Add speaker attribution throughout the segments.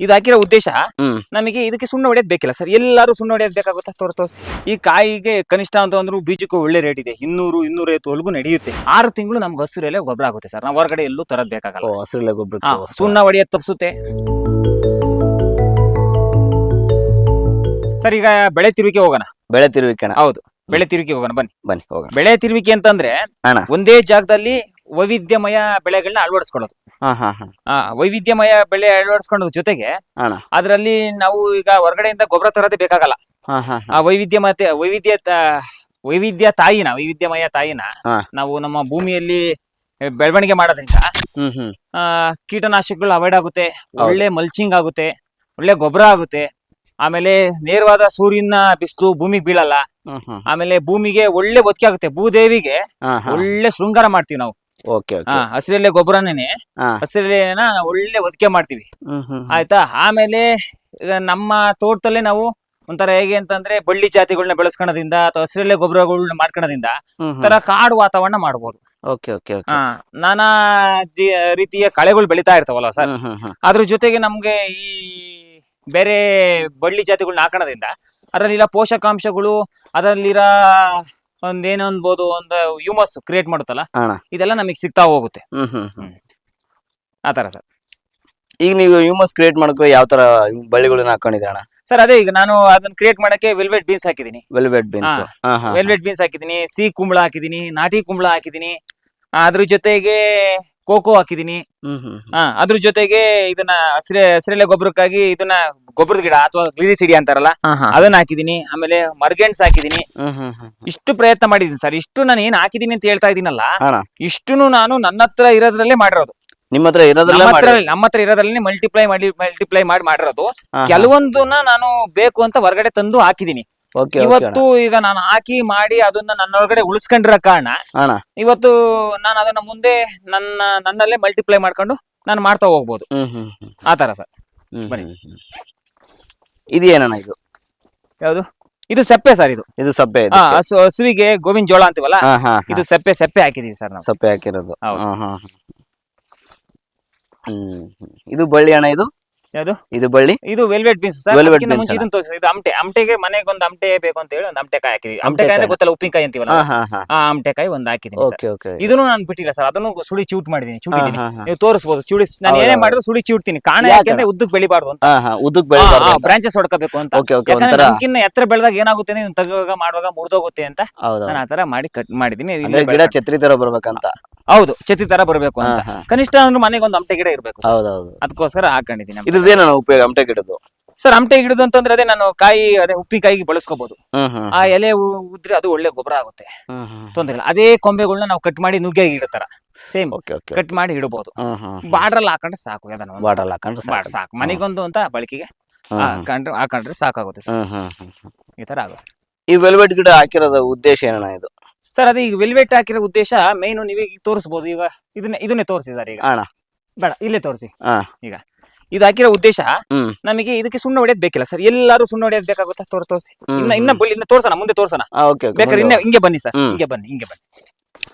Speaker 1: ಇದು ಹಾಕಿರೋ ಉದ್ದೇಶ
Speaker 2: ಹ್ಮ್.
Speaker 1: ನಮಗೆ ಇದಕ್ಕೆ ಸುಣ್ಣ ಹೊಡೆಯೋದು ಬೇಕಿಲ್ಲ ಸರ್. ಎಲ್ಲರೂ ಸುಣ್ಣ ಹೊಡೆಯೋದು ಬೇಕಾಗುತ್ತಾ? ತೋರ್ ತೋರಿಸಿ. ಈ ಕಾಯಿಗೆ ಕನಿಷ್ಠ ಅಂತ ಅಂದ್ರೂ ಬೀಜಕ್ಕೂ ಒಳ್ಳೆ ರೇಟ್ ಇದೆ. ಇನ್ನೂರು ಇನ್ನೂರೈವತ್ತುವರೆಗೂ ನಡೆಯುತ್ತೆ. ಆರು ತಿಂಗಳು ನಮ್ಗೆ ಹಸಿರೆಲೆ ಗೊಬ್ಬರ ಆಗುತ್ತೆ ಸರ್. ನಾವು ಹೊರಗಡೆ ಎಲ್ಲೂ ತರದ್ ಬೇಕಾಗಲ್ಲ.
Speaker 2: ಹಸಿರಲ್ಲೇ
Speaker 1: ಹಾ,
Speaker 2: ಗೊಬ್ಬರ
Speaker 1: ಸುಣ್ಣ ಹೊಡೆಯೋದು ತಪ್ಸುತ್ತೆ ಸರ್ ಈಗ ಬೆಳೆ ತಿರುವಿಕೆ ಹೋಗೋಣ.
Speaker 2: ಬೆಳೆ ತಿರುವಿಕೆ
Speaker 1: ಹೌದು. ಬೆಳೆ ತಿರುವಿಕೆ ಹೋಗೋಣ. ಬನ್ನಿ.
Speaker 2: ಬನ್ನಿ ಹೋಗೋಣ.
Speaker 1: ಬೆಳೆ ತಿರುವಿಕೆ ಅಂತಂದ್ರೆ
Speaker 2: ಅಣ್ಣ.
Speaker 1: ಒಂದೇ ಜಾಗದಲ್ಲಿ ವೈವಿಧ್ಯಮಯ ಬೆಳೆಗಳನ್ನ ಅಳವಡಿಸ್ಕೊಳ್ಳೋದು.
Speaker 2: ಹಾ ಹಾ ಹಾ.
Speaker 1: ಆ ವೈವಿಧ್ಯಮಯ ಬೆಳೆ ಅಳವಡಿಸ್ಕೊಳ್ಳೋದ್ರ ಜೊತೆಗೆ
Speaker 2: ಅಣ್ಣ
Speaker 1: ಅದರಲ್ಲಿ ನಾವು ಈಗ ಹೊರಗಡೆಯಿಂದ ಗೊಬ್ಬರ ತರೋದೇ ಬೇಕಾಗಲ್ಲ.
Speaker 2: ಹಾ ಹಾ
Speaker 1: ಆ ವೈವಿಧ್ಯ ಮತ್ತೆ ವೈವಿಧ್ಯ ತ- ವೈವಿಧ್ಯ ತಾಯಿನ ವೈವಿಧ್ಯಮಯ ತಾಯಿನ
Speaker 2: ಹಾ.
Speaker 1: ನಾವು ನಮ್ಮ ಭೂಮಿಯಲ್ಲಿ ಬೆಳವಣಿಗೆ ಮಾಡೋದ್ರಿಂದ
Speaker 2: ಹ್ಮ್ ಹ್ಮ್.
Speaker 1: ಆ, ಕೀಟನಾಶಕಗಳು ಅವಾಯ್ಡ್ ಆಗುತ್ತೆ ಒಳ್ಳೆ ಮಲ್ಚಿಂಗ್ ಆಗುತ್ತೆ ಒಳ್ಳೆ ಗೊಬ್ಬರ ಆಗುತ್ತೆ ಆಮೇಲೆ ನೇರವಾದ ಸೂರ್ಯನ ಬಿಸಿಲು ಭೂಮಿಗೆ ಬೀಳಲ್ಲ
Speaker 2: ಹ್ಮ್ ಹ್ಮ್.
Speaker 1: ಆಮೇಲೆ ಭೂಮಿಗೆ ಒಳ್ಳೆ ಒತ್ತಿಗೆ ಆಗುತ್ತೆ ಭೂದೇವಿಗೆ
Speaker 2: ಹಾ ಹಾ.
Speaker 1: ಒಳ್ಳೆ ಶೃಂಗಾರ ಮಾಡ್ತೀವಿ ನಾವು.
Speaker 2: ಓಕೆ
Speaker 1: ಹಾ
Speaker 2: ಓಕೆ
Speaker 1: ಹಸಿರೆಲೆ ಗೊಬ್ಬರನೇ
Speaker 2: ಹಾ.
Speaker 1: ಹಸಿರೆಲೆನ ಒಳ್ಳೆ ಒದಕೆ ಮಾಡ್ತೀವಿ.
Speaker 2: ಹ್ಮ್ ಹ್ಮ್
Speaker 1: ಆಯ್ತಾ? ಆಮೇಲೆ ಈಗ ನಮ್ಮ ತೋಟದಲ್ಲೇ ನಾವು ಒಂಥರ ಹೇಗೆ ಅಂತಂದ್ರೆ ಬಳ್ಳಿ ಜಾತಿಗಳನ್ನ ಬೆಳೆಸ್ಕೊಳೋದ್ರಿಂದ ಅಥವಾ ಹಸಿರಲ್ಲೇ ಗೊಬ್ಬರಗಳನ್ನ ಮಾಡ್ಕೊಳೋದ್ರಿಂದ
Speaker 2: ಹ್ಮ್ ಹ್ಮ್.
Speaker 1: ತರ ಕಾಡು ವಾತಾವರಣ ಮಾಡ್ಬೋದು.
Speaker 2: ಓಕೆ ಓಕೆ ಓಕೆ
Speaker 1: ಹಾ ನಾನಾ ಜಿ- ರೀತಿಯ ಕಳೆಗಳು ಬೆಳಿತಾ ಇರ್ತಾವಲ್ಲ ಸರ್?
Speaker 2: ಹ್ಮ್ ಹ್ಮ್ ಹ್ಮ್.
Speaker 1: ಅದ್ರ ಜೊತೆಗೆ ನಮ್ಗೆ ಈ ಬೇರೆ ಬಳ್ಳಿ ಜಾತಿಗಳನ್ನ ಹಾಕೋಣದ್ರಿಂದ ಅದರಲ್ಲಿರೋ ಪೋಷಕಾಂಶಗಳು ಅದರಲ್ಲಿರೋ ಒಂದೇನೋ ಅನ್ಬೋದು ಒಂದು ಹ್ಯೂಮಸ್ ಕ್ರಿಯೇಟ್ ಮಾಡುತ್ತಲ್ಲ
Speaker 2: ಅಣ್ಣ.
Speaker 1: ಇದೆಲ್ಲ ನಮಗೆ ಸಿಗ್ತಾ ಹೋಗುತ್ತೆ.
Speaker 2: ಹ್ಮ್ ಹ್ಮ್ ಹ್ಮ್.
Speaker 1: ಆ ತರ ಸರ್.
Speaker 2: ಈಗ ನೀವು ಹ್ಯೂಮಸ್ ಕ್ರಿಯೇಟ್ ಮಾಡಕ್ಕೆ ಯಾವ ತರ ಬಳ್ಳಿಗಳನ್ನ ಹಾಕೊಂಡಿದ್ದೀರ ಅಣ್ಣ?
Speaker 1: ಸರ್ ಅದೇ ಈಗ ನಾನು ಅದನ್ನ ಕ್ರಿಯೇಟ್ ಮಾಡಕ್ಕೆ ವೆಲ್ವೆಟ್ ಬೀನ್ಸ್ ಹಾಕಿದೀನಿ
Speaker 2: ವೆಲ್ವೆಟ್ ಬೀನ್ಸ್
Speaker 1: ವೆಲ್ವೆಟ್ ಬೀನ್ಸ್ ಹಾಕಿದೀನಿ ಸಿ ಕುಂಬಳ ಹಾಕಿದೀನಿ ನಾಟಿ ಕುಂಬಳ ಹಾಕಿದೀನಿ ಆ, ಅದ್ರ ಜೊತೆಗೆ ಕೋಕೋ ಹಾಕಿದೀನಿ.
Speaker 2: ಹ್ಮ್ ಹ್ಮ್ ಹ್ಮ್.
Speaker 1: ಆ, ಅದ್ರ ಜೊತೆಗೆ ಇದನ್ನ ಹಸಿರೆ ಹಸಿರೆಲೆ ಗೊಬ್ಬರಕ್ಕಾಗಿ ಇದನ್ನ ಗೊಬ್ಬರದ ಗಿಡ ಅಥವಾ ಗ್ಲಿರಿಸಿಡಿ ಅಂತಾರಲ್ಲ
Speaker 2: ಹಾ ಹಾ.
Speaker 1: ಅದನ್ನ ಹಾಕಿದೀನಿ. ಆಮೇಲೆ ಮರ್ಗೆಣ್ಸ್ ಹಾಕಿದೀನಿ.
Speaker 2: ಹ್ಮ್ ಹ್ಮ್ ಹ್ಮ್
Speaker 1: ಇಷ್ಟು ಪ್ರಯತ್ನ ಮಾಡಿದೀನಿ ಸರ್. ಇಷ್ಟು ನಾನು ಏನ್ ಹಾಕಿದೀನಿ ಅಂತ ಹೇಳ್ತಾ ಇದೀನಲ್ಲ
Speaker 2: ಅಣ್ಣ
Speaker 1: ಇಷ್ಟುನು ನಾನು ನನ್ನ ಹತ್ರ ಇರೋದ್ರಲ್ಲೇ ಮಾಡಿರೋದು.
Speaker 2: ನಿಮ್ಮ ಹತ್ರ ಇರೋದ್ರಲ್ಲಿ
Speaker 1: ನಮ್ಮ ಹತ್ರ ನಮ್ಮ ಹತ್ರ ಇರೋದ್ರಲ್ಲಿ ಮಲ್ಟಿಪ್ಲೈ ಮಾಡಿ ಮಲ್ಟಿಪ್ಲೈ ಮಾಡಿ ಮಾಡಿರೋದು. ಕೆಲವೊಂದನ್ನ ನಾನು ಬೇಕು ಅಂತ ಹೊರಗಡೆ ತಂದು ಹಾಕಿದೀನಿ. ಇವತ್ತು ಈಗ ನಾನು ಹಾಕಿ ಮಾಡಿ ಅದನ್ನ ನನ್ನೊಳಗಡೆ ಉಳಿಸ್ಕೊಂಡಿರೋ ಕಾರಣ
Speaker 2: ಅಣ್ಣ.
Speaker 1: ಇವತ್ತು ನಾನು ಅದನ್ನ ಮುಂದೆ ನನ್ನ ನನ್ನಲ್ಲೇ ಮಲ್ಟಿಪ್ಲೈ ಮಾಡ್ಕೊಂಡು ನಾನು ಮಾಡ್ತಾ ಹೋಗ್ಬೋದು.
Speaker 2: ಹ್ಮ್ ಹ್ಮ್ ಹ್ಮ್.
Speaker 1: ಆ ತರ ಸರ್.
Speaker 2: ಹ್ಮ್
Speaker 1: ಬನ್ನಿ.
Speaker 2: ಹ್ಮ್ ಹ್ಮ್. ಇದು ಏನಣ್ಣ ಇದು?
Speaker 1: ಯಾವುದು? ಇದು ಸಪ್ಪೆ ಸರ್ ಇದು.
Speaker 2: ಇದು ಸಪ್ಪೆ
Speaker 1: ಹಾ ಹಸು ಹಸುವಿಗೆ ಗೋವಿನ ಜೋಳ ಅಂತೀವಲ್ಲ?
Speaker 2: ಹಾ ಹಾ
Speaker 1: ಇದು ಸಪ್ಪೆ ಸೆಪ್ಪೆ ಹಾಕಿದೀವಿ ಸರ್ ನಾವು.
Speaker 2: ಸಪ್ಪೆ ಹಾಕಿರೋದು.
Speaker 1: ಹೌದು.
Speaker 2: ಹಾ ಹಾ ಹಾ. ಹ್ಮ್ ಹ್ಮ್. ಇದು ಬಳ್ಳಿ ಅಣ್ಣ ಇದು?
Speaker 1: ಯಾವುದು?
Speaker 2: ಇದು ಬಳ್ಳಿ?
Speaker 1: ಇದು ವೆಲ್ವೆಟ್ ಬೀನ್ಸ್ ಸರ್.
Speaker 2: Velvet
Speaker 1: ಅದಕ್ಕಿಂತ
Speaker 2: beans
Speaker 1: ಮುಂಚೆ
Speaker 2: ಅಲ್ಲ?
Speaker 1: ಇದನ್ನ ತೋರಿಸಿ ಇದು ಅಂಟೆ ಆಮಟೆಗೆ ಮನೆಗೆ ಒಂದು ಆಮಟೆ ಬೇಕು ಅಂತ ಹೇಳಿ ಒಂದು ಆಮಟೆ ಹಾಕಿದ್ವಿ.
Speaker 2: ಆಮಟೆಕಾಯಿ.
Speaker 1: ಅಂದ್ರೆ ಗೊತ್ತಲ್ಲ ಉಪ್ಪಿನಕಾಯಿ ಅಂತೀವಲ್ಲ.
Speaker 2: ಹಾ ಹಾ ಹಾ.
Speaker 1: ಆ ಅಮಟೆಕಾಯಿ ಒಂದು ಹಾಕಿದ್ದೀನಿ ಸರ್.
Speaker 2: ಓಕೆ ಓಕೆ
Speaker 1: ಇದನ್ನು ನಾನು ಬಿಟ್ಟಿಲ್ಲ ಸರ್. ಅದನ್ನು ಸುಳಿ ಚೂಟ್ ಮಾಡಿದೀನಿ ಚೂಟಿದ್ದೀನಿ
Speaker 2: ಹಾ, ಹಾ, ಹಾ.
Speaker 1: ನೀವು ತೋರಿಸಬಹುದು ಚೂಡಿ ನಾನು ಏನೇ. ಮಾಡಿದ್ರು ಸುಳಿ ಚೂಡ್ತೀನಿ ಕಾರಣ
Speaker 2: ಯಾಕೆ?
Speaker 1: ಯಾಕೆಂದ್ರೆ? ಉದ್ದಕ್ಕೆ ಬೆಳಿಬಾರ್ದು ಅಂತ.
Speaker 2: ಹಾ ಹಾ ಉದ್ದಕ್ ಅಂತ.
Speaker 1: ಬ್ರಾಂಚಸ್ ಹೊಡ್ಕೋಬೇಕು ಅಂತ.
Speaker 2: ಓಕೆ ಓಕೆ
Speaker 1: ಯಾಕಂದ್ರೆ
Speaker 2: ಒಂಥರ
Speaker 1: ನಮ್ಕಿನ್ನ ಎತ್ತರ ಬೆಳೆದಾಗ ಏನಾಗುತ್ತೆ ನೀವು ತೆಗುವಾಗ ಮಾಡುವಾಗ ಮುರಿದೋಗುತ್ತೆ ಅಂತ
Speaker 2: ಹೌದು
Speaker 1: ನಾನು ಆತರ ಮಾಡಿ ಕಟ್ ಮಾಡಿದೀನಿ.
Speaker 2: ಅಂದ್ರೆ ಗಿಡ
Speaker 1: ಬೆಳ್ಕೊಂಡು-
Speaker 2: ಛತ್ರಿ ತರ ಬರ್ಬೇಕಂತ.
Speaker 1: ಹೌದು ಛತ್ರಿ ತರ ಬರಬೇಕು ಅಂತ.
Speaker 2: ಹಾ
Speaker 1: ಕನಿಷ್ಠ ಅಂದ್ರೆ ಮನೆಗೆ ಒಂದು ಅಮಟೆ ಗಿಡ ಇರಬೇಕು.
Speaker 2: ಹೌದೌದು.
Speaker 1: ಅದಕ್ಕೋಸ್ಕರ ಹಾಕೊಂಡಿದ್ದೀನಿ
Speaker 2: ಇದೇನ ಉಪಯೋಗ ಅಮಟೆ ಗಿಡದ್ದು.
Speaker 1: ಸರ್ ಅಮಟೆ ಗಿಡದು ಅಂತಂದ್ರೆ ಅದೇ ನಾನು ಕಾಯಿ ಅದೇ ಉಪ್ಪಿಕಾಯಿಗೆ ಬಳಸ್ಕೋಬಹುದು
Speaker 2: ಹ್ಮ್ ಹ್ಮ್
Speaker 1: ಆ ಎಲೆ ಉ- ಉದ್ರೆ ಅದು ಒಳ್ಳೆ ಗೊಬ್ಬರ ಆಗುತ್ತೆ.
Speaker 2: ಹ್ಮ್ ಹ್ಮ್
Speaker 1: ತೊಂದ್ರೆ ಇಲ್ಲ. ಅದೇ ಕೊಂಬೆಗಳನ್ನ ನಾವು ಕಟ್ ಮಾಡಿ ನುಗ್ಗೆ ಇಡತಾರ. Same
Speaker 2: okay okay.
Speaker 1: ಕಟ್ ಮಾಡಿ ಇಡಬಹುದು
Speaker 2: ಹ್ಮ್ ಹ್ಮ್
Speaker 1: ಬಾರ್ಡ್ರಲ್ಲಿ ಹಾಕೊಂಡ್ರೆ ಸಾಕು ಯಾವ್ದಾನ ಒಂದು.
Speaker 2: ಬಾಟಲ್ ಹಾಕೊಂಡ್ರೆ
Speaker 1: ಬಾರ್ಡ್ ಸಾಕು. ಮನೆಗೊಂದು ಅಂತ ಬಳಕೆಗೆ
Speaker 2: ಹ್ಮ್ ಹ್ಮ್.
Speaker 1: ಹಾಕೊಂಡ್ರೆ ಹಾಕೊಂಡ್ರೆ ಸಾಕಾಗುತ್ತೆ ಸರ್.
Speaker 2: ಹ್ಮ್ ಹ್ಮ್ ಹ್ಮ್ ಹ್ಮ್.
Speaker 1: ಈ ತರ ಆಗುತ್ತೆ.
Speaker 2: ಈ ವೆಲ್ವೆಟ್ ಗಿಡ ಹಾಕಿರೋದ ಉದ್ದೇಶ ಏನಣ್ಣ ಇದು?
Speaker 1: ಸರ್ ಅದೇ ಈಗ ವೆಲ್ವೆಟ್ ಹಾಕಿರೋ ಉದ್ದೇಶ ಮೇನು ನೀವೀಗ ತೋರಿಸಬಹುದು ಈಗ ಇದನ್ನೇ ಇದನ್ನೇ ತೋರಿಸಿ ಸರ್ ಈಗ.
Speaker 2: ಅಣ್ಣ.
Speaker 1: ಬೇಡ ಇಲ್ಲೇ ತೋರಿಸಿ.
Speaker 2: ಹಾ.
Speaker 1: ಈಗ. ಇದು ಹಾಕಿರೋ ಉದ್ದೇಶ
Speaker 2: ಹ್ಮ್.
Speaker 1: ನಮಗೆ ಇದಕ್ಕೆ ಸುಣ್ಣ ಹೊಡೆಯೋದ್ ಬೇಕಿಲ್ಲ ಸರ್. ಎಲ್ಲಾರು ಸುಣ್ಣ ಹೊಡೆಯೋದು ಬೇಕಾಗುತ್ತಾ? ತೋರ್ ತೋರಿಸಿ. ಇನ್ನ ಇನ್ನ ಬಳ್ಳಿ ಇನ್ನ ತೋರ್ಸೋಣ ಮುಂದೆ ತೋರ್ಸೋಣ.
Speaker 2: ಆ, ಓಕೆ ಓಕೆ
Speaker 1: ಬೇಕಾದ್ರೆ ಇನ್ನ ಹಿಂಗೆ ಬನ್ನಿ ಸರ್.
Speaker 2: ಹ್ಮ್.
Speaker 1: ಹಿಂಗೆ ಬನ್ನಿ ಹಿಂಗೆ ಬನ್ನಿ.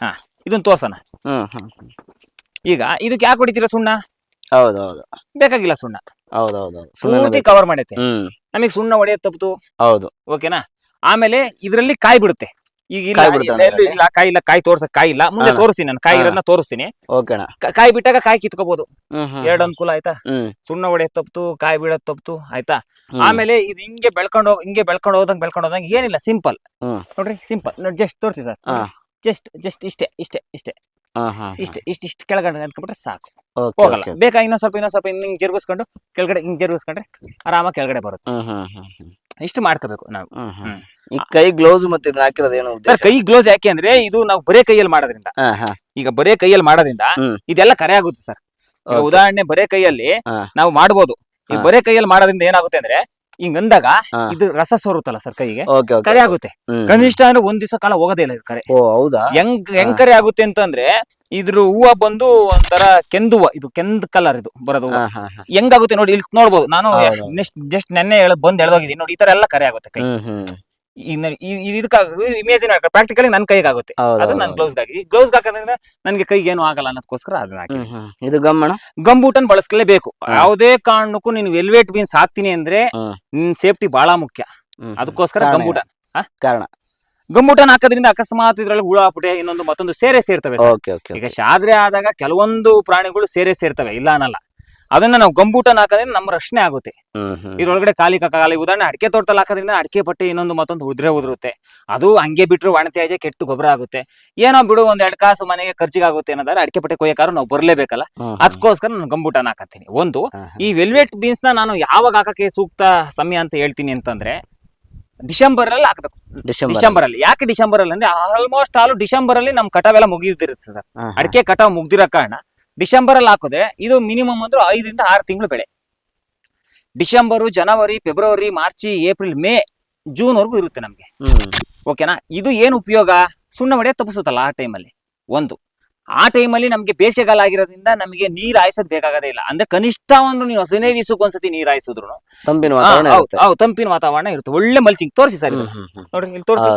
Speaker 1: ಹಾ ಇದನ್ನ ತೋರ್ಸೋಣ.
Speaker 2: ಹ್ಮ್ ಹ್ಮ್ ಹ್ಮ್.
Speaker 1: ಈಗ ಇದಕ್ಕೆ ಯಾಕೆ ಹೊಡಿತೀರಾ ಸುಣ್ಣ?
Speaker 2: ಹೌದು ಹೌದು.
Speaker 1: ಬೇಕಾಗಿಲ್ಲ ಸುಣ್ಣ.
Speaker 2: ಹೌದು ಹೌದು
Speaker 1: ಪೂರ್ತಿ ಕವರ್ ಮಾಡೈತೆ
Speaker 2: ಹ್ಮ್.
Speaker 1: ನಮಗೆ ಸುಣ್ಣ ಹೊಡೆಯೋದ್ ತಪ್ಪಿತು
Speaker 2: ಹೌದು.
Speaker 1: ಓಕೆನಾ? ಆಮೇಲೆ ಇದರಲ್ಲಿ ಕಾಯಿ ಬಿಡುತ್ತೆ. ಈಗ ಇಲ್ಲ,
Speaker 2: ಕಾಯಿ
Speaker 1: ಇಲ್ಲ, ಕಾಯಿ ಇಲ್ಲ ಕಾಯಿ ತೋರ್ಸಕ್ ಕಾಯಿ ಇಲ್ಲ. ಮುಂದೆ
Speaker 2: ಹಾ.
Speaker 1: ತೋರಿಸ್ತೀನಿ ನಾನು ಕಾಯಿ
Speaker 2: ಹಾ.
Speaker 1: ಇರೋದನ್ನ ತೋರಿಸ್ತೀನಿ. ಕ- ಕಾಯಿ ಬಿಟ್ಟಾಗ ಕಾಯಿ ಕಿತ್ಕೋಬಹುದು ಎರಡು ಅನುಕೂಲ ಆಯ್ತಾ?
Speaker 2: ಹ್ಮ್.
Speaker 1: ಸುಣ್ಣ ಹೊಡೆಯೋದು ತಪ್ಪಿತು ಕಾಯಿ ಬಿಡೋದ್ ತಪ್ಪಿತು ಆಯ್ತಾ?
Speaker 2: ಹ್ಮ್.
Speaker 1: ಆಮೇಲೆ ಇದು ಹಿಂಗೆ ಬೆಳ್ಕೊಂಡು ಹೋಗ್ ಹಿಂಗೆ ಬೆಳ್ಕೊಂಡು ಹೋದಂಗ್ ಬೆಳ್ಕೊಂಡು ಹೋದಂಗ್ ಏನಿಲ್ಲ ಸಿಂಪಲ್.
Speaker 2: ಹ್ಮ್.
Speaker 1: ನೋಡ್ರಿ ಸಿಂಪಲ್. ನೋಡಿ ಜಸ್ಟ್ ತೋರಿಸಿ ಸರ್.
Speaker 2: ಹಾ.
Speaker 1: ಜಸ್ಟ್ ಜಸ್ಟ್ ಇಷ್ಟೇ ಇಷ್ಟೇ ಇಷ್ಟೇ. ಇಷ್ಟೇ ಇಷ್ಟು ಇಷ್ಟು ಕೆಳಗಡೆ ಅಂದ್ಕೊಂಡ್ಬಿಟ್ರೆ ಸಾಕು. ಹೋಗಲ್ಲ. ಬೇಕಾ ಇನ್ನೊಂದ್ ಸ್ವಲ್ಪ ಇನ್ನೊಂದ್ ಸ್ವಲ್ಪ ಹಿಂಗ್ ಜರುಗಿಸ್ಕೊಂಡು ಕೆಳಗಡೆ ಹಿಂಗ್ ಜರುಗಿಸ್ಕೊಂಡ್ರೆ ಆರಾಮಾಗಿ ಕೆಳಗಡೆ ಬರುತ್ತೆ. ಇಷ್ಟು ಮಾಡ್ಕೋಬೇಕು ನಾವು.
Speaker 2: ಈ ಕೈ ಗ್ಲೌಸ್ ಮತ್ತೆ ಹಾಕಿರೋದೇನು
Speaker 1: ಸರ್ ಕೈ ಗ್ಲೌಸ್ ಯಾಕೆ ಅಂದ್ರೆ ಇದು ನಾವು ಬರೇ ಕೈಯಲ್ಲಿ ಮಾಡೋದ್ರಿಂದ. ಈಗ ಬರೇ ಕೈಯಲ್ಲಿ ಮಾಡೋದ್ರಿಂದ. ಇದೆಲ್ಲ ಕರೆ ಆಗುತ್ತೆ ಸರ್. ಉದಾಹರಣೆ ಬರೇ ಕೈಯಲ್ಲಿ. ನಾವು ಮಾಡ್ಬೋದು. ಈ. ಬರೇ ಕೈಯಲ್ಲಿ ಮಾಡೋದ್ರಿಂದ ಏನಾಗುತ್ತೆ ಅಂದ್ರೆ ಹಿಂಗ್ ಅಂದಾಗ ಇದು ರಸ ಸೋರುತ್ತಲ್ಲ ಸರ್ ಕೈಗೆ? ಕರೆ ಆಗುತ್ತೆ. ಕನಿಷ್ಠ ಅಂದ್ರೆ ಒಂದ್ ದಿವಸ ಕಾಲ ಹೋಗೋದೇ ಇಲ್ಲ ಇದು ಕರೆ.
Speaker 2: ಓ ಹೌದಾ?
Speaker 1: ಹೆಂಗ್ ಹೆಂಗ್ ಕರೆ ಆಗುತ್ತೆ ಅಂತಂದ್ರೆ ಇದ್ರ ಹೂವ ಬಂದು ಒಂಥರ ಕೆಂದು ಹೂವ ಇದು ಕೆಂದ್ ಕಲರ್ ಇದು ಬರೋದು ಹೆಂಗಾಗುತ್ತೆ ನೋಡಿ ಇಲ್ಲಿ ನೋಡ್ಬೋದು. ನಾನು ನೆಕ್ಸ್ಟ್ ಜಸ್ಟ್ ನೆನ್ನೆ ಹೇಳ ಬಂದ್ ಎಳ್ದೋಗಿದ್ದೀನಿ ನೋಡಿ ಈ ತರ ಎಲ್ಲ ಕರೆ ಆಗುತ್ತೆ ಕೈ
Speaker 2: ಹ್ಮ್ ಹ್ಮ್
Speaker 1: ಇದಕ್ಕೆ ಇಮೇಜಿನ್ ಪ್ರಾಕ್ಟಿಕಲಿ ನನ್ನ ಕೈಗೆ ಆಗುತ್ತೆ.
Speaker 2: ಹೌದು,
Speaker 1: ಅದು ನನ್ನ
Speaker 2: ಹೌದು.
Speaker 1: ಗ್ಲೌಸ್ ಹಾಕಿ ಗ್ಲೌಸ್ ಹಾಕೋದ್ರಿಂದ ನನಗೆ ಕೈಗೆ ಏನು ಆಗಲ್ಲ ಅನ್ನೋದಕ್ಕೋಸ್ಕರ ಅದನ್ನ ಹಾಕಿ.
Speaker 2: ಹ್ಮ್, ಹ್ಮ್. ಇದು ಗಮ್ಮಣ
Speaker 1: ಗಂಬೂಟನ್ ಬಳಸ್ಲೇಬೇಕು.
Speaker 2: ಬೇಕು
Speaker 1: ಯಾವುದೇ ಕಾರಣಕ್ಕೂ ನೀನು ವೆಲ್ವೇಟ್ ಬೀನ್ಸ್ ಹಾಕ್ತೀನಿ ಅಂದ್ರೆ
Speaker 2: ಹ್ಮ್.
Speaker 1: ನಿನ್ ಸೇಫ್ಟಿ ಬಹಳ ಮುಖ್ಯ. ಅದಕ್ಕೋಸ್ಕರ
Speaker 2: ಕಾರಣ
Speaker 1: ಗಂಬೂಟ.
Speaker 2: ಕಾರಣ?
Speaker 1: ಗಂಬೂಟನ್ ಹಾಕೋದ್ರಿಂದ ಅಕಸ್ಮಾತ್ ಇದ್ರಲ್ಲಿ ಹುಳ ಪುಟೆ ಇನ್ನೊಂದು ಮತ್ತೊಂದು ಸೇರೆ ಸೇರ್ತವೆ ಸರ್.
Speaker 2: Okay okay.
Speaker 1: ಈಗ ಶಾದ್ರೆ ಆದಾಗ ಕೆಲವೊಂದು ಪ್ರಾಣಿಗಳು ಸೇರೆ ಸೇರ್ತವೆ ಇಲ್ಲ ಅನ್ನಲ್ಲ. ಅದನ್ನ ನಾವು ಗಂಬೂಟನ್ ಹಾಕೋದ್ರಿಂದ ನಮ್ಮ ರಕ್ಷಣೆ ಆಗುತ್ತೆ. ಇದ್ರೊಳಗಡೆ ಖಾಲಿ ಖಾಲಿ ಉದಾಹರಣೆ ಅಡಿಕೆ ತೋಟದಲ್ಲಿ ಹಾಕೋದ್ರಿಂದ ಅಡಿಕೆ ಪಟ್ಟೆ ಇನ್ನೊಂದು ಮತ್ತೊಂದು ಉದ್ರೆ ಉದುರುತ್ತೆ. ಅದು ಹಂಗೆ ಬಿಟ್ರು ಒಣತ್ಯಾಜ್ಯ ಕೆಟ್ಟು ಗೊಬ್ಬರ ಆಗುತ್ತೆ. ಏನೋ ಬಿಡು ಒಂದ್ ಎರಡ್ ಕಾಸು ಮನೆಗೆ ಖರ್ಚಿಗೆ ಆಗುತ್ತೆ ಅನ್ನೋದಾದ್ರೆ ಅಡಿಕೆ ಪಟ್ಟೆ ಕೊಯ್ಯಕಾರು ನಾವು ಬರ್ಲೇಬೇಕಲ್ಲ. ಅದಕ್ಕೋಸ್ಕರ ನಾನು ಗಂಬೂಟನ್ ಹಾಕತ್ತೀನಿ. ಒಂದು. ಈ ವೆಲ್ವೆಟ್ ಬೀನ್ಸ್ನ ನಾನು ಯಾವಾಗ ಹಾಕಕ್ಕೆ ಸೂಕ್ತ ಸಮಯ ಅಂತ ಹೇಳ್ತೀನಿ ಅಂತಂದ್ರೆ ಡಿಸೆಂಬರ್ ಅಲ್ಲಿ ಹಾಕಬೇಕು.
Speaker 2: ಡಿಸೆಂಬರ್
Speaker 1: ಅಲ್ಲಿ ಯಾಕೆ ಡಿಸೆಂಬರ್ ಅಲ್ಲಿ ಅಂದ್ರೆ ಆಲ್ಮೋಸ್ಟ್ ಆಲ್ ಡಿಸೆಂಬರ್ ಅಲ್ಲಿ ನಮ್ ಕಟಾವೆಲ್ಲ ಮುಗಿದಿರುತ್ತೆ ಸರ್. ಅಡಿಕೆ ಕಟಾವ್ ಮುಗ್ದಿರೋ ಕಾರಣ ಡಿಸೆಂಬರ್ ಅಲ್ಲಿ ಹಾಕಿದ್ರೆ ಇದು ಮಿನಿಮಮ್ ಅಂದ್ರೆ ಐದರಿಂದ ಆರು ತಿಂಗಳು ಬೆಳೆ. ಡಿಸೆಂಬರು ಜನವರಿ February March April May June ವರೆಗೂ ಇರುತ್ತೆ ನಮ್ಗೆ. ಓಕೆನಾ? ಇದು ಏನು ಉಪಯೋಗ? ಸುಣ್ಣ ಹೊಡೆ ತಪ್ಪಿಸುತ್ತಲ್ಲ ಆ ಟೈಮಲ್ಲಿ. ಒಂದು ಆ ಟೈಮಲ್ಲಿ ನಮಗೆ ಬೇಸಿಗೆಗಾಲ ಆಗಿರೋದ್ರಿಂದ ನಮಗೆ ನೀರ್ ಹಾಯಿಸೋದ್ ಬೇಕಾಗದೇ ಇಲ್ಲ. ಅಂದ್ರೆ ಕನಿಷ್ಠ ಒಂದು ನೀವು ಹದಿನೈದು ದಿವಸಕ್ಕೆ ಒಂದ್ಸತಿ ನೀರ್ ಹಾಯಿಸಿದ್ರು
Speaker 2: ತಂಪಿನ ವಾತಾವರಣ ಇರುತ್ತೆ.
Speaker 1: ತಂಪಿನ ವಾತಾವರಣ ಇರುತ್ತೆ. ಒಳ್ಳೆ ಮಲ್ಚಿಂಗ್ ತೋರಿಸಿ ಸರ್. ನೋಡ್ರಿ ಇಲ್ಲಿ ತೋರಿಸಿ.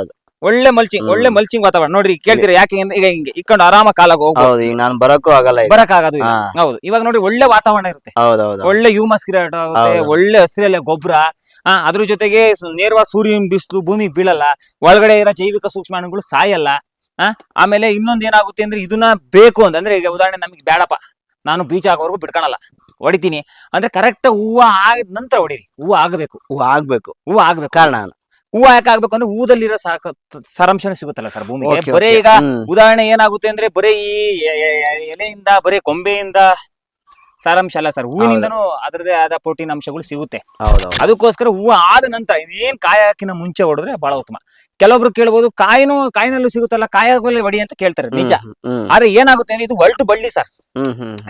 Speaker 1: ಒಳ್ಳೆ ಮಲ್ಚಿಂಗ್ ಒಳ್ಳೆ ಮಲ್ಚಿಂಗ್ ವಾತಾವರಣ. ನೋಡ್ರಿ ಕೇಳ್ತೀರಾ ಯಾಕೆ ಈಗ ಹಿಂಗೆ ಇಕ್ಕೊಂಡು ಆರಾಮ ಕಾಲಾಗ ಹೋಗ್ಬೋದು?
Speaker 2: ಹೌದು ಈಗ ನಾನು ಬರಕ್ಕೂ ಆಗಲ್ಲ ಈಗ.
Speaker 1: ಬರಕ್ ಆಗೋದು.
Speaker 2: ಹಾ.
Speaker 1: ಹೌದು ಇವಾಗ ನೋಡಿ ಒಳ್ಳೆ ವಾತಾವರಣ ಇರುತ್ತೆ.
Speaker 2: ಹೌದು ಹೌದು
Speaker 1: ಒಳ್ಳೆ ಹ್ಯೂಮಸ್ ಕ್ರಿಯೇಟ್ ಆಗುತ್ತೆ
Speaker 2: ಹೌದು.
Speaker 1: ಒಳ್ಳೆ ಹಸಿರಲ್ಲೇ ಗೊಬ್ಬರ. ಹಾ ಅದ್ರ ಜೊತೆಗೆ ಸು- ನೇರವಾಗಿ ಸೂರ್ಯನ ಬಿಸಿಲು ಭೂಮಿ ಬೀಳಲ್ಲ ಒಳಗಡೆ ಇರೋ ಜೈವಿಕ ಸೂಕ್ಷ್ಮಾಣುಗಳು ಸಾಯಲ್ಲ ಆ ಆಮೇಲೆ ಇನ್ನೊಂದ್ ಏನಾಗುತ್ತೆ ಅಂದ್ರೆ ಇದನ್ನ ಬೇಕು ಅಂತ ಅಂದ್ರೆ ಈಗ ಉದಾಹರಣೆ ನಮಗೆ ಬೇಡಪ್ಪ ನಾನು ಬೀಜ ಆಗೋವರೆಗೂ ಬಿಟ್ಕೊಳಲ್ಲ. ಹೊಡಿತೀನಿ. ಅಂದ್ರೆ ಕರೆಕ್ಟ್ ಹೂವು ಆಗಿದ ನಂತರ ಹೊಡಿರಿ. ಹೂವು ಆಗಬೇಕು.
Speaker 2: ಹೂ ಆಗ್ಬೇಕು.
Speaker 1: ಹೂವು ಆಗ್ಬೇಕು.
Speaker 2: ಕಾರಣ
Speaker 1: ಹೂವ ಯಾಕೆ ಆಗ್ಬೇಕು ಅಂದ್ರೆ ಹೂದಲ್ಲಿರೋ ಸಾಕ ಸಾರಾಂಶನ ಸಿಗುತ್ತಲ್ಲ ಸರ್ ಭೂಮಿಗೆ.
Speaker 2: ಬರೇ
Speaker 1: ಬರೀ
Speaker 2: okay.
Speaker 1: ಈಗ
Speaker 2: ಹ್ಮ್.
Speaker 1: ಉದಾಹರಣೆ ಏನಾಗುತ್ತೆ ಅಂದ್ರೆ ಬರೇ ಈ ಎ- ಎ- ಎ- ಎಲೆಯಿಂದ ಬರೇ ಕೊಂಬೆಯಿಂದ ಸಾರಾಂಶ ಅಲ್ಲ ಸರ್. ಹೂವಿನಿಂದನೂ ಅದರದೇ ಆದ ಪ್ರೋಟೀನ್ ಅಂಶಗಳು ಸಿಗುತ್ತೆ. ಅದಕ್ಕೋಸ್ಕರ ಹೂವು ಆದ ನಂತರ ಇದೇನ್ ಕಾಯಾಕಿನ ಮುಂಚೆ ಹೊಡೆದ್ರೆ ಬಹಳ ಉತ್ತಮ. ಕೆಲವೊಬ್ರು ಕೇಳ್ಬೋದು ಕಾಯಿನೂ ಕಾಯಿನಲ್ಲೂ ಸಿಗುತ್ತಲ್ಲ ಕಾಯಾಗಲೇ ಬಡಿ ಅಂತ ಕೇಳ್ತಾರೆ ನಿಜ. ಆದ್ರೆ ಏನಾಗುತ್ತೆ ಅಂದ್ರೆ ಇದು ಒಲ್ಟು ಬಳ್ಳಿ ಸರ್.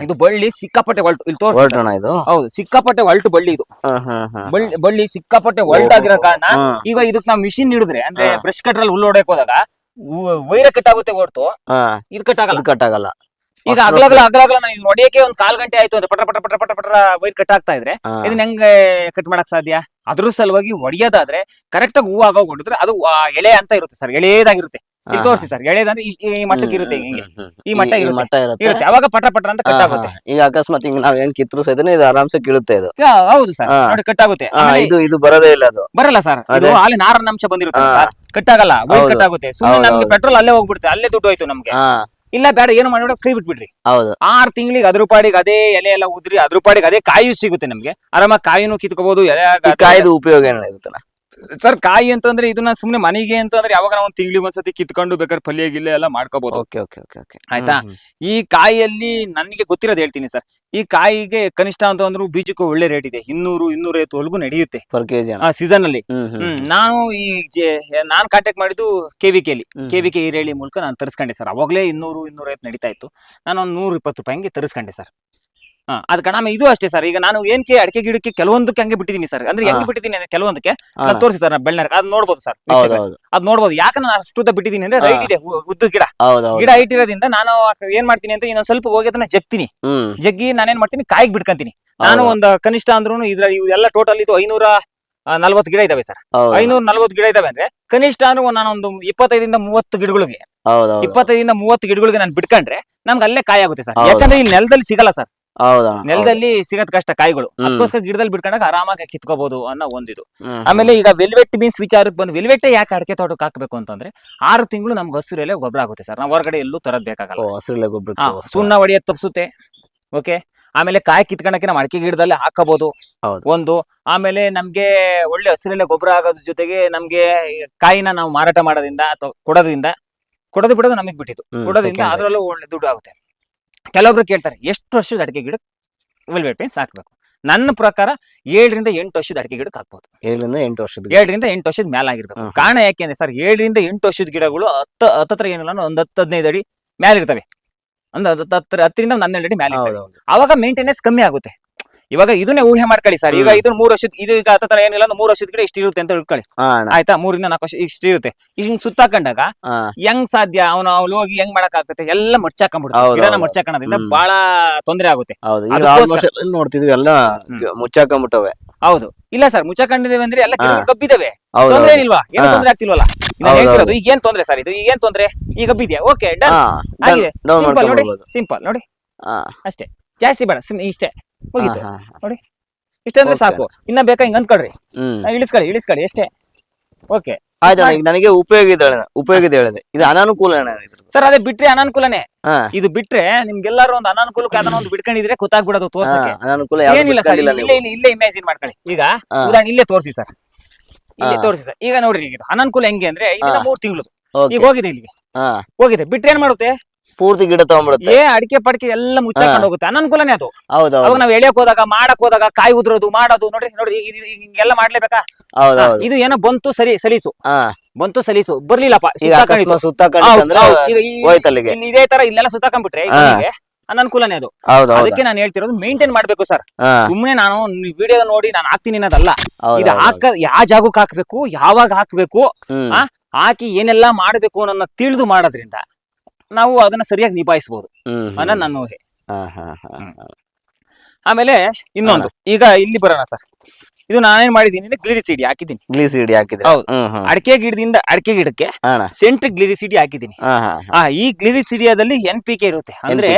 Speaker 1: ಇದು ಬಳ್ಳಿ ಸಿಕ್ಕಾಪಟ್ಟೆ ಒಲ್ಟು ಇಲ್ಲಿ ತೋರಿಸಿ
Speaker 2: ಹೊರಟೋಣ ಇದು?
Speaker 1: ಹೌದು ಸಿಕ್ಕಾಪಟ್ಟೆ ಒಲ್ಟು ಬಳ್ಳಿ ಇದು. ಬಳ್ಳಿ ಬಳ್ಳಿ ಸಿಕ್ಕಾಪಟ್ಟೆ ಒಲ್ಟಾಗಿರೋ ಕಾರಣ ಈಗ ಇದಕ್ಕೆ ನಾವು ಮಿಷಿನ್ ಹಿಡಿದ್ರೆ ಅಂದ್ರೆ
Speaker 2: ಬ್ರಷ್
Speaker 1: ಬ್ರಷ್ ಕಟ್ರಲ್ಲಿ ಹುಲ್ಲು ಹೊಡಕ್ ಹೋದಾಗ ವೈರ ಕಟ್ ಆಗುತ್ತೆ ಹೊರತು ಇದು ಕಟ್ ಆಗಲ್ಲ
Speaker 2: ಕಟ್ ಆಗಲ್ಲ
Speaker 1: ಈಗ ಅಗ್ಲಗ್ಲ ಅಗ್ಲಗ್ಲ ನಾನು ಹೊಡಿಯಕ್ಕೆ ಒಂದ್ ಕಾಲ್ ಗಂಟೆ ಆಯ್ತು ಅಂದ್ರೆ ಪಟ ಪಟ ಪಟ ಪಟ ಪಟ ವೈರ್ ಕಟ್ ಆಗ್ತಾ ಇದ್ರೆ. ಇದನ್ನ ಹೆಂಗೆ ಕಟ್ ಮಾಡಕ್ ಸಾಧ್ಯ? ಅದ್ರ ಸಲುವಾಗಿ ಒಡೆಯೋದಾದ್ರೆ ಕರೆಕ್ಟ್ ಆಗಿ ಹೂ ಆಗೋ ಹೊಡೆದ್ರೆ ಅದು ಆ ಎಳೆ ಅಂತ ಇರುತ್ತೆ ಸರ್ ಎಳೆಯದಾಗಿರುತ್ತೆ ಇಲ್ಲಿ ತೋರಿಸಿ ಸರ್ ಎಳೆಯದಂದ್ರೆ ಈ- ಈ ಮಟ್ಟಕ್ಕೆ ಇರುತ್ತೆ ಹಿಂಗೆ. ಈ ಮಟ್ಟ
Speaker 2: ಈ
Speaker 1: ಇರುತ್ತೆ.
Speaker 2: ಮಟ್ಟ ಇರುತ್ತೆ
Speaker 1: ಇರುತ್ತೆ ಅವಾಗ ಪಟ ಪಟ ಅಂತ ಕಟ್
Speaker 2: ಹಾ.
Speaker 1: ಆಗುತ್ತೆ
Speaker 2: ಈಗ ಅಕಸ್ಮಾತ್ ಹಿಂಗ್ ನಾವ್ ಏನ್ ಕಿತ್ರು ಸಹಿತ ಇದು ಆರಾಮ್ಸೆ ಕೀಳುತ್ತೆ ಇದು
Speaker 1: ಈಗ ಹೌದು ಸರ್
Speaker 2: ಹಾ.
Speaker 1: ನೋಡಿ ಕಟ್ ಆಗುತ್ತೆ
Speaker 2: ಹಾ,
Speaker 1: ಆಮೇಲೆ
Speaker 2: ಇದು ಇದು ಬರೋದೇ ಇಲ್ಲ ಅದು
Speaker 1: ಬರಲ್ಲ ಸರ್ ಇದು ಅಲ್ಲಿ ನಾರಿನ ಅಂಶ ಬಂದಿರುತ್ತೆ
Speaker 2: ಹಾ.
Speaker 1: ಕಟ್ ಆಗಲ್ಲ
Speaker 2: ಹೌದು.
Speaker 1: ಕಟ್ ಆಗುತ್ತೆ ಸುಮ್ಮನೆ
Speaker 2: ಹೌದು,
Speaker 1: ನಮ್ಗೆ
Speaker 2: ಹೌದು.
Speaker 1: ಪೆಟ್ರೋಲ್ ಅಲ್ಲೇ ಹೋಗ್ಬಿಡುತ್ತೆ ಅಲ್ಲೇ ದುಡ್ಡು ಹೋಯ್ತು ನಮ್ಗೆ
Speaker 2: ಹಾ
Speaker 1: ಇಲ್ಲ ಬೇಡ ಏನು ಮಾಡಿ ಕೈ ಬಿಟ್ಬಿಡ್ರಿ.
Speaker 2: ಹೌದು.
Speaker 1: ಆರ್ ತಿಂಗಳಿಗೆ ಅದ್ರ ಪಾಡಿಗೆ ಅದೇ ಎಲೆ ಎಲ್ಲ ಉದ್ರಿ ಅದ್ರ ಪಾಡಿಗೆ ಅದೇ ಕಾಯಿ ಸಿಗುತ್ತೆ ನಮ್ಗೆ. ಆರಾಮಾಗಿ ಕಾಯಿನೂ ಕಿತ್ಕೋಬಹುದು ಎಲೆ
Speaker 2: ಈ ಕಾಯ್ದು ಉಪಯೋಗ ಏನಿರುತ್ತಲ್ಲ
Speaker 1: ಸರ್ ಕಾಯಿ ಅಂತಂದ್ರೆ ಇದನ್ನ ಸುಮ್ನೆ ಮನೆಗೆ ಅಂತಂದ್ರೆ ಯಾವಾಗ ನಾವು ಒಂದ್ ತಿಂಗಳಿಗೆ ಒಂದ್ಸತಿ ಕಿತ್ಕೊಂಡು ಬೇಕಾದ್ರೆ ಪಲ್ಯ ಗಿಲ್ಲ ಎಲ್ಲ ಮಾಡ್ಕೋಬಹುದು
Speaker 2: ಓಕೆ ಓಕೆ ಓಕೆ ಓಕೆ.
Speaker 1: ಆಯ್ತಾ? ಈ ಕಾಯಿಯಲ್ಲಿ ನನಗೆ ಗೊತ್ತಿರೋದು ಹೇಳ್ತೀನಿ ಸರ್. ಈ ಕಾಯಿಗೆ ಕನಿಷ್ಠ ಅಂತ ಅಂದ್ರು ಬೀಜಕ್ಕೂ ಒಳ್ಳೆ ರೇಟ್ ಇದೆ. ಇನ್ನೂರು ಇನ್ನೂರೈವತ್ತುವರೆಗೂ ನಡೆಯುತ್ತೆ.
Speaker 2: ಪರ್ ಕೆಜಿ
Speaker 1: ಸೀಸನ್ ಅಲ್ಲಿ. ನಾನು ಈ ನಾನು ಕಾಂಟ್ಯಾಕ್ಟ್ ಮಾಡಿದ್ದು ಕೆ ವಿ ಕೆಲಿ
Speaker 2: ಹ್ಮ್.
Speaker 1: ಕೆ ವಿ ಕೆ ಹಿರೇಳಿ ಮೂಲಕ ನಾನು ತರಿಸ್ಕೊಂಡೆ ಸರ್. ಅವಾಗಲೇ ಇನ್ನೂರು ಇನ್ನೂರೈವತ್ತು ನಡೀತಾ ಇತ್ತು. ನಾನು ಒಂದು ನೂರ ಇಪ್ಪತ್ತು ರೂಪಾಯಿ ಹಂಗೆ ತರಿಸ್ಕೊಂಡೆ ಸರ್. ಅದ್ ಕಣ ಇದು ಅಷ್ಟೇ ಸರ್ ಈಗ ನಾನು ಏನ್ಕೆ ಅಡಿಕೆ ಗಿಡಕ್ಕೆ ಕೆಲವೊಂದಕ್ಕೆ ಹಂಗೆ ಬಿಟ್ಟಿದ್ದೀನಿ ಸರ್ ಅಂದ್ರೆ ಹೆಂಗ್. ಬಿಟ್ಟಿದ್ದೀನಿ ಅಂದ್ರೆ ಕೆಲವೊಂದಕ್ಕೆ ನಾನು ತೋರಿಸಿ ಸರ್ ಬೆಳ್ಳನರ್ ಅದ್ ನೋಡ್ಬೋದು ಸರ್ ಅದ್ ನೋಡ್ಬೋದು. ಯಾಕೆ ನಾನು ಅಷ್ಟು ಉದ್ದ ಬಿಟ್ಟಿದ್ದೀನಿ ಅಂದ್ರೆ ರೈಟ್ ಇದೆ ಉದ್ದ ಗಿಡ. ಗಿಡ ಹೈಟ್ ಇರೋದ್ರಿಂದ ನಾನು ಏನ್ ಮಾಡ್ತೀನಿ ಅಂತ ಇನ್ನೊಂದ್ ಸ್ವಲ್ಪ ಹೋಗಿ ಅದನ್ನ ಜಗ್ತೀನಿ. ಜಗ್ಗಿ ನಾನೇನ್ ಮಾಡ್ತೀನಿ ಕಾಯಿಗೆ ಬಿಡ್ಕಂತೀನಿ ನಾನು ಒಂದ್ ಕನಿಷ್ಠ ಅಂದ್ರೂ ಇದ್ರ ಇವೆಲ್ಲ ಟೋಟಲ್ ಇದು ಐನೂರ ನಲ್ವತ್ತು ಗಿಡ ಇದಾವೆ ಸರ್ ಐನೂರ ನಲ್ವತ್ತು ಗಿಡ ಇದಾವೆ ಅಂದ್ರೆ ಕನಿಷ್ಠ ಅಂದ್ರೆ ನಾನೊಂದು ಇಪ್ಪತ್ತೈದಿಂದ ಮೂವತ್ತು ಗಿಡಗಳಿಗೆ ಇಪ್ಪತ್ತೈದಿಂದ ಮೂವತ್ತು ಗಿಡಗಳಿಗೆ ನಾನು ಬಿಡ್ಕೊಂಡ್ರೆ ನಮ್ಗೆ ಅಲ್ಲೇ ಕಾಯಿ ಆಗುತ್ತೆ ಸರ್. ಯಾಕಂದ್ರೆ ಇಲ್ಲಿ ನೆಲದಲ್ಲಿ ಸಿಗಲ್ಲ ಸರ್ ನೆಲದಲ್ಲಿ ಸಿಗತ್ ಕಷ್ಟ ಕಾಯಿಗಳು. ಅದಕ್ಕೋಸ್ಕರ ಗಿಡದಲ್ಲಿ ಬಿಟ್ಕೊಂಡಾಗ ಆರಾಮಾಗಿ ಕಿತ್ಕೋಬಹುದು ಅನ್ನೋ ಒಂದಿದು.
Speaker 2: ಹ್ಮ್,
Speaker 1: ಆಮೇಲೆ ಈಗ ವೆಲ್ವೆಟ್ ಬೀನ್ಸ್ ವಿಚಾರಕ್ಕೆ ಬಂದು ವೆಲ್ವೆಟ್ ಯಾಕೆ ಅಡಕೆ ತೋಟಕ್ಕೆ ಹಾಕಬೇಕು ಅಂತಂದ್ರೆ ಆರು ತಿಂಗಳು ನಮ್ಗೆ ಹಸಿರೆಲೆ ಗೊಬ್ಬರ ಆಗುತ್ತೆ ಸರ್. ನಾವು ಹೊರಗಡೆ ಎಲ್ಲೂ ತರದ್ ಬೇಕಾಗಲ್ಲ.
Speaker 2: ಹಸಿರಲೆ ಗೊಬ್ಬರ
Speaker 1: ಸುಣ್ಣ ಹೊಡೆಯೋದ್ ತಪ್ಸುತ್ತೆ. ಓಕೆ? ಆಮೇಲೆ ಕಾಯಿ ಕಿತ್ಕೊಳಕ್ಕೆ ನಾವು ಅಡಿಕೆ ಗಿಡದಲ್ಲಿ ಹಾಕಬಹುದು
Speaker 2: ಹೌದು.
Speaker 1: ಒಂದು. ಆಮೇಲೆ ನಮ್ಗೆ ಒಳ್ಳೆ ಹಸಿರೆಲೆ ಗೊಬ್ಬರ ಆಗೋದ್ರ ಜೊತೆಗೆ ನಮ್ಗೆ ಈ ಕಾಯಿನ ನಾವು ಮಾರಾಟ ಮಾಡೋದ್ರಿಂದ ಅಥವಾ ಕೊಡೋದ್ರಿಂದ ಕೊಡೋದು ಬಿಡೋದು ನಮಗೆ ಬಿಟ್ಟಿದ್ದು. ಕೊಡೋದ್ರಿಂದ ಅದರಲ್ಲೂ ಒಳ್ಳೆ ದುಡ್ಡು ಆಗುತ್ತೆ. ಕೆಲವೊಬ್ರು ಕೇಳ್ತಾರೆ ಎಷ್ಟು ವರ್ಷದ ಅಡಿಕೆ ಗಿಡ ವೆಲ್ವೆಟ್ ಪೇನ್ಸ್ ಹಾಕ್ಬೇಕು ನನ್ನ ಪ್ರಕಾರ ಏಳರಿಂದ ಎಂಟು ವರ್ಷದ ಅಡಿಕೆ ಗಿಡಕ್ಕೆ ಹಾಕ್ಬೋದು.
Speaker 2: ಏಳರಿಂದ ಎಂಟು ವರ್ಷದ
Speaker 1: ಏಳರಿಂದ ಎಂಟು ವರ್ಷದ ಮೇಲೆ ಆಗಿರ್ಬೇಕು.
Speaker 2: ಕಾರಣ
Speaker 1: ಕಾರಣ ಯಾಕೆಂದ್ರೆ ಸರ್ ಏಳರಿಂದ ಎಂಟು ವರ್ಷದ ಗಿಡಗಳು ಹತ್ತ ಹತ್ತತ್ರ ಏನಿಲ್ಲ ಅಂದ್ರೆ ಒಂದು ಹತ್ತು ಹದಿನೈದು ಅಡಿ ಮೇಲೆ ಇರ್ತವೆ. ಒಂದು ಹತ್ತು ಹತ್ತರ ಹತ್ತರಿಂದ ಒಂದು ಹನ್ನೆರಡು ಅಡಿ ಮೇಲೆ ಇರ್ತವೆ. ಅವಾಗ ಮೇಂಟೆನೆನ್ಸ್ ಕಮ್ಮಿ ಆಗುತ್ತೆ. ಇವಾಗ ಇದನ್ನೇ ಊಹೆ ಮಾಡ್ಕೊಳ್ಳಿ ಸರ್. ಈಗ ಇದನ್ನ ಮೂರು ವರ್ಷದ ಇದು ಈಗ ಹತ್ತರ ಏನಿಲ್ಲ ಅಂದ್ರೆ ಮೂರು ವರ್ಷದ ಕಡೆ ಇಷ್ಟು ಇರುತ್ತೆ ಅಂತ ಇಟ್ಕೊಳ್ಳಿ ಆಯ್ತಾ? ಮೂರಿಂದ ನಾಲ್ಕು ವರ್ಷ ಇಷ್ಟು ಇರುತ್ತೆ. ಇಷ್ಟು ಸುತ್ತಾಕೊಂಡಾಗ ಹೆಂಗ್ ಸಾಧ್ಯ? ಅವನು ಅವ್ನು ಹೋಗಿ ಹೆಂಗ್ ಮಾಡಕ್ ಆಗ್ತದೆ ಎಲ್ಲ
Speaker 2: ಮುಚ್ಚಾಕೊಂಡ್ಬಿಡ್ತಾರೆ
Speaker 1: ಗಿಡನ
Speaker 2: ಹ್ಮ್.
Speaker 1: ಬಹಳ ತೊಂದರೆ ಆಗುತ್ತೆ.
Speaker 2: ಈಗ ನೋಡ್ತಿದ್ವಿ ಎಲ್ಲ ಮುಚ್ಚಾಕೊಂಡ್ಬಿಟ್ಟವೆ.
Speaker 1: ಹೌದು. ಇಲ್ಲ ಸರ್ ಮುಚ್ಚಾಕೊಂಡಿದ್ದೇವೆ ಅಂದ್ರೆ ಎಲ್ಲ. ಕಬ್ಬಿದಾವೆ ತೊಂದ್ರೆ ಏನಿಲ್ವಾ? ಏನು. ತೊಂದ್ರೆ ಆಗ್ತಿಲ್ವಲ್ಲ?
Speaker 2: ಏನ್
Speaker 1: ಹೇಳ್ತಿರೋದು ಈಗೇನ್ ತೊಂದ್ರೆ ಸರ್ ಇದು? ಈಗೇನ್ ತೊಂದ್ರೆ? ಈಗ ಬಿದ್ಯಾ ಓಕೆ ಡನ್. ಆಗಿದೆ. ಸಿಂಪಲ್ ನೋಡಿ. ಸಿಂಪಲ್ ನೋಡಿ. ಅಷ್ಟೇ. ಜಾಸ್ತಿ ಬೇಡ ಇಷ್ಟೇ. ಮುಗೀತು
Speaker 2: ನೋಡಿ. ಹಾ.
Speaker 1: ಇಷ್ಟೇ ಅಂದ್ರೆ
Speaker 2: Okay.
Speaker 1: ಸಾಕು. ಇನ್ನ ಬೇಕಾ ಹಿಂಗ್ ಅನ್ಕೊಳ್ರಿ
Speaker 2: ಹ್ಮ್.
Speaker 1: ಇಳಿಸ್ಕೊಳ್ಳಿ ಇಳಿಸ್ಕೊಳ್ಳಿ ಎಷ್ಟೇ ಓಕೆ
Speaker 2: ಈಗ ನನಗೆ ಉಪಯೋಗ ಇದೆ ಉಪಯೋಗ ಇದೆ ಹೇಳಿದೆ. ಇದು ಅನಾನುಕೂಲ ಅಣ್ಣ ಇದ್ರದ್ದು.
Speaker 1: ಸರ್ ಅದೇ ಬಿಟ್ರೆ ಅನಾನುಕೂಲನೇ.
Speaker 2: ಹಾ.
Speaker 1: ಇದು ಬಿಟ್ರೆ ನಿಮ್ಗೆಲ್ಲಾರು ಒಂದು ಅನಾನುಕೂಲಕ್ಕೆ ಅದನ್ನ ಒಂದು ಬಿಟ್ಕೊಂಡಿದ್ರೆ ಗೊತ್ತಾಗ್ಬಿಡೋದು
Speaker 2: ಹಾ,
Speaker 1: ತೋರ್ಸಕ್ಕೆ
Speaker 2: ಅನಾನುಕೂಲ ಯಾವ್ದು
Speaker 1: ಏನಿಲ್ಲ ಸರ್
Speaker 2: ಬಿಟ್ಕೊಂಡಿಲ್ಲ
Speaker 1: ಇಲ್ಲೇ
Speaker 2: ನೀವು
Speaker 1: ಇಲ್ಲೇ ಇಲ್ಲೇ ಇಮ್ಯಾಜಿನ್ ಮಾಡ್ಕೊಳ್ಳಿ. ಈಗ
Speaker 2: ಹಾ.
Speaker 1: ಉದಾಹರಣೆ ಇಲ್ಲೇ ತೋರಿಸಿ ಸರ್. ಇಲ್ಲೇ
Speaker 2: ಹಾ.
Speaker 1: ತೋರಿಸಿ ಸರ್. ಈಗ ನೋಡ್ರಿ ಈಗ ಇದು ಅನಾನುಕೂಲ ಹೆಂಗೆ ಅಂದ್ರೆ
Speaker 2: ಹಾ.
Speaker 1: ಮೂರ್ ತಿಂಗಳು
Speaker 2: Okay.
Speaker 1: ಈಗ ಹೋಗಿದೆ ಇಲ್ಲಿಗೆ.
Speaker 2: ಹಾ.
Speaker 1: ಹೋಗಿದೆ. ಬಿಟ್ರೆ ಏನ್ ಮಾಡುತ್ತೆ?
Speaker 2: ಪೂರ್ತಿ ಗಿಡ ತಗೊಂಡ್ಬಿಡುತ್ತೆ.
Speaker 1: ಏ ಅಡಿಕೆ ಪಡಿಕೆ ಎಲ್ಲ ಮುಚ್ಚಾಕೊಂಡು ಹೋಗುತ್ತೆ. ಅನನುಕೂಲನೇ ಅದು.
Speaker 2: ಹೌದು
Speaker 1: ಅವಾಗ ನಾವ್ ಎಳಿಯಕ್ ಹೋದಾಗ ಮಾಡಕ್ ಹೋದಾಗ ಕಾಯಿ ಉದ್ರೋದು ಮಾಡೋದು ನೋಡ್ರಿ ನೋಡ್ರಿ ಹಿಂಗೆಲ್ಲ ಮಾಡ್ಲೇಬೇಕಾ?
Speaker 2: ಹೌದು ಹೌದು
Speaker 1: ಇದು ಏನೋ ಬಂತು ಸರಿ ಸಲೀಸು. ಬಂತು ಸಲೀಸು. ಬರ್ಲಿಲ್ಲಪ್ಪ ಇದೇ ತರ ಇಲ್ಲೆಲ್ಲ ಸುತ್ತಾಕೊಂಡ್ಬಿಟ್ರೆ ಅನನುಕೂಲನೇ ಅದು. ಅದಕ್ಕೆ ನಾನು ಹೇಳ್ತಿರೋದು ಮೇಂಟೈನ್ ಮಾಡ್ಬೇಕು ಸರ್.
Speaker 2: ಸುಮ್ಮನೆ
Speaker 1: ಸುಮ್ನೆ ನಾನು ವಿಡಿಯೋ ನೋಡಿ ನಾನು ಹಾಕ್ತೀನಿ ಅನ್ನೋದಲ್ಲ. ಇದು ಹಾಕ ಯಾವ ಜಾಗಕ್ಕೆ ಹಾಕ್ಬೇಕು ಯಾವಾಗ ಹಾಕ್ಬೇಕು? ಹಾಕಿ ಏನೆಲ್ಲಾ ಮಾಡ್ಬೇಕು ಅನ್ನೋದನ್ನ ತಿಳಿದು ಮಾಡೋದ್ರಿಂದ ನಾವು ಅದನ್ನ ಸರಿಯಾಗಿ ನಿಭಾಯಿಸಬಹುದು
Speaker 2: ಅನ್ನೋದು.
Speaker 1: ನನ್ನ ಊಹೆ. ಆಮೇಲೆ ಇನ್ನೊಂದು. ಈಗ ಇಲ್ಲಿ ಬರೋಣ ಸರ್. ಇದು ನಾನೇನ್ ಮಾಡಿದೀನಿ ಗ್ಲಿರಿಸಿಡಿ ಹಾಕಿದ್ದೀನಿ.
Speaker 2: ಗ್ಲಿರಿಸಿಡಿ ಹಾಕಿದ್ರೆ
Speaker 1: ಹೌದು. ಅಡಿಕೆ ಗಿಡದಿಂದ ಅಡಿಕೆ ಗಿಡಕ್ಕೆ
Speaker 2: ಸೆಂಟ್
Speaker 1: ಸೆಂಟ್ರಿಕ್ ಗ್ಲಿರಿಸಿಡಿ ಹಾಕಿದ್ದೀನಿ. ಆ ಈ ಗ್ಲಿರಿಸಿಡಿಯಾದಲ್ಲಿ ಎನ್ ಪಿ ಕೆ ಇರುತ್ತೆ. ಅಂದ್ರೆ.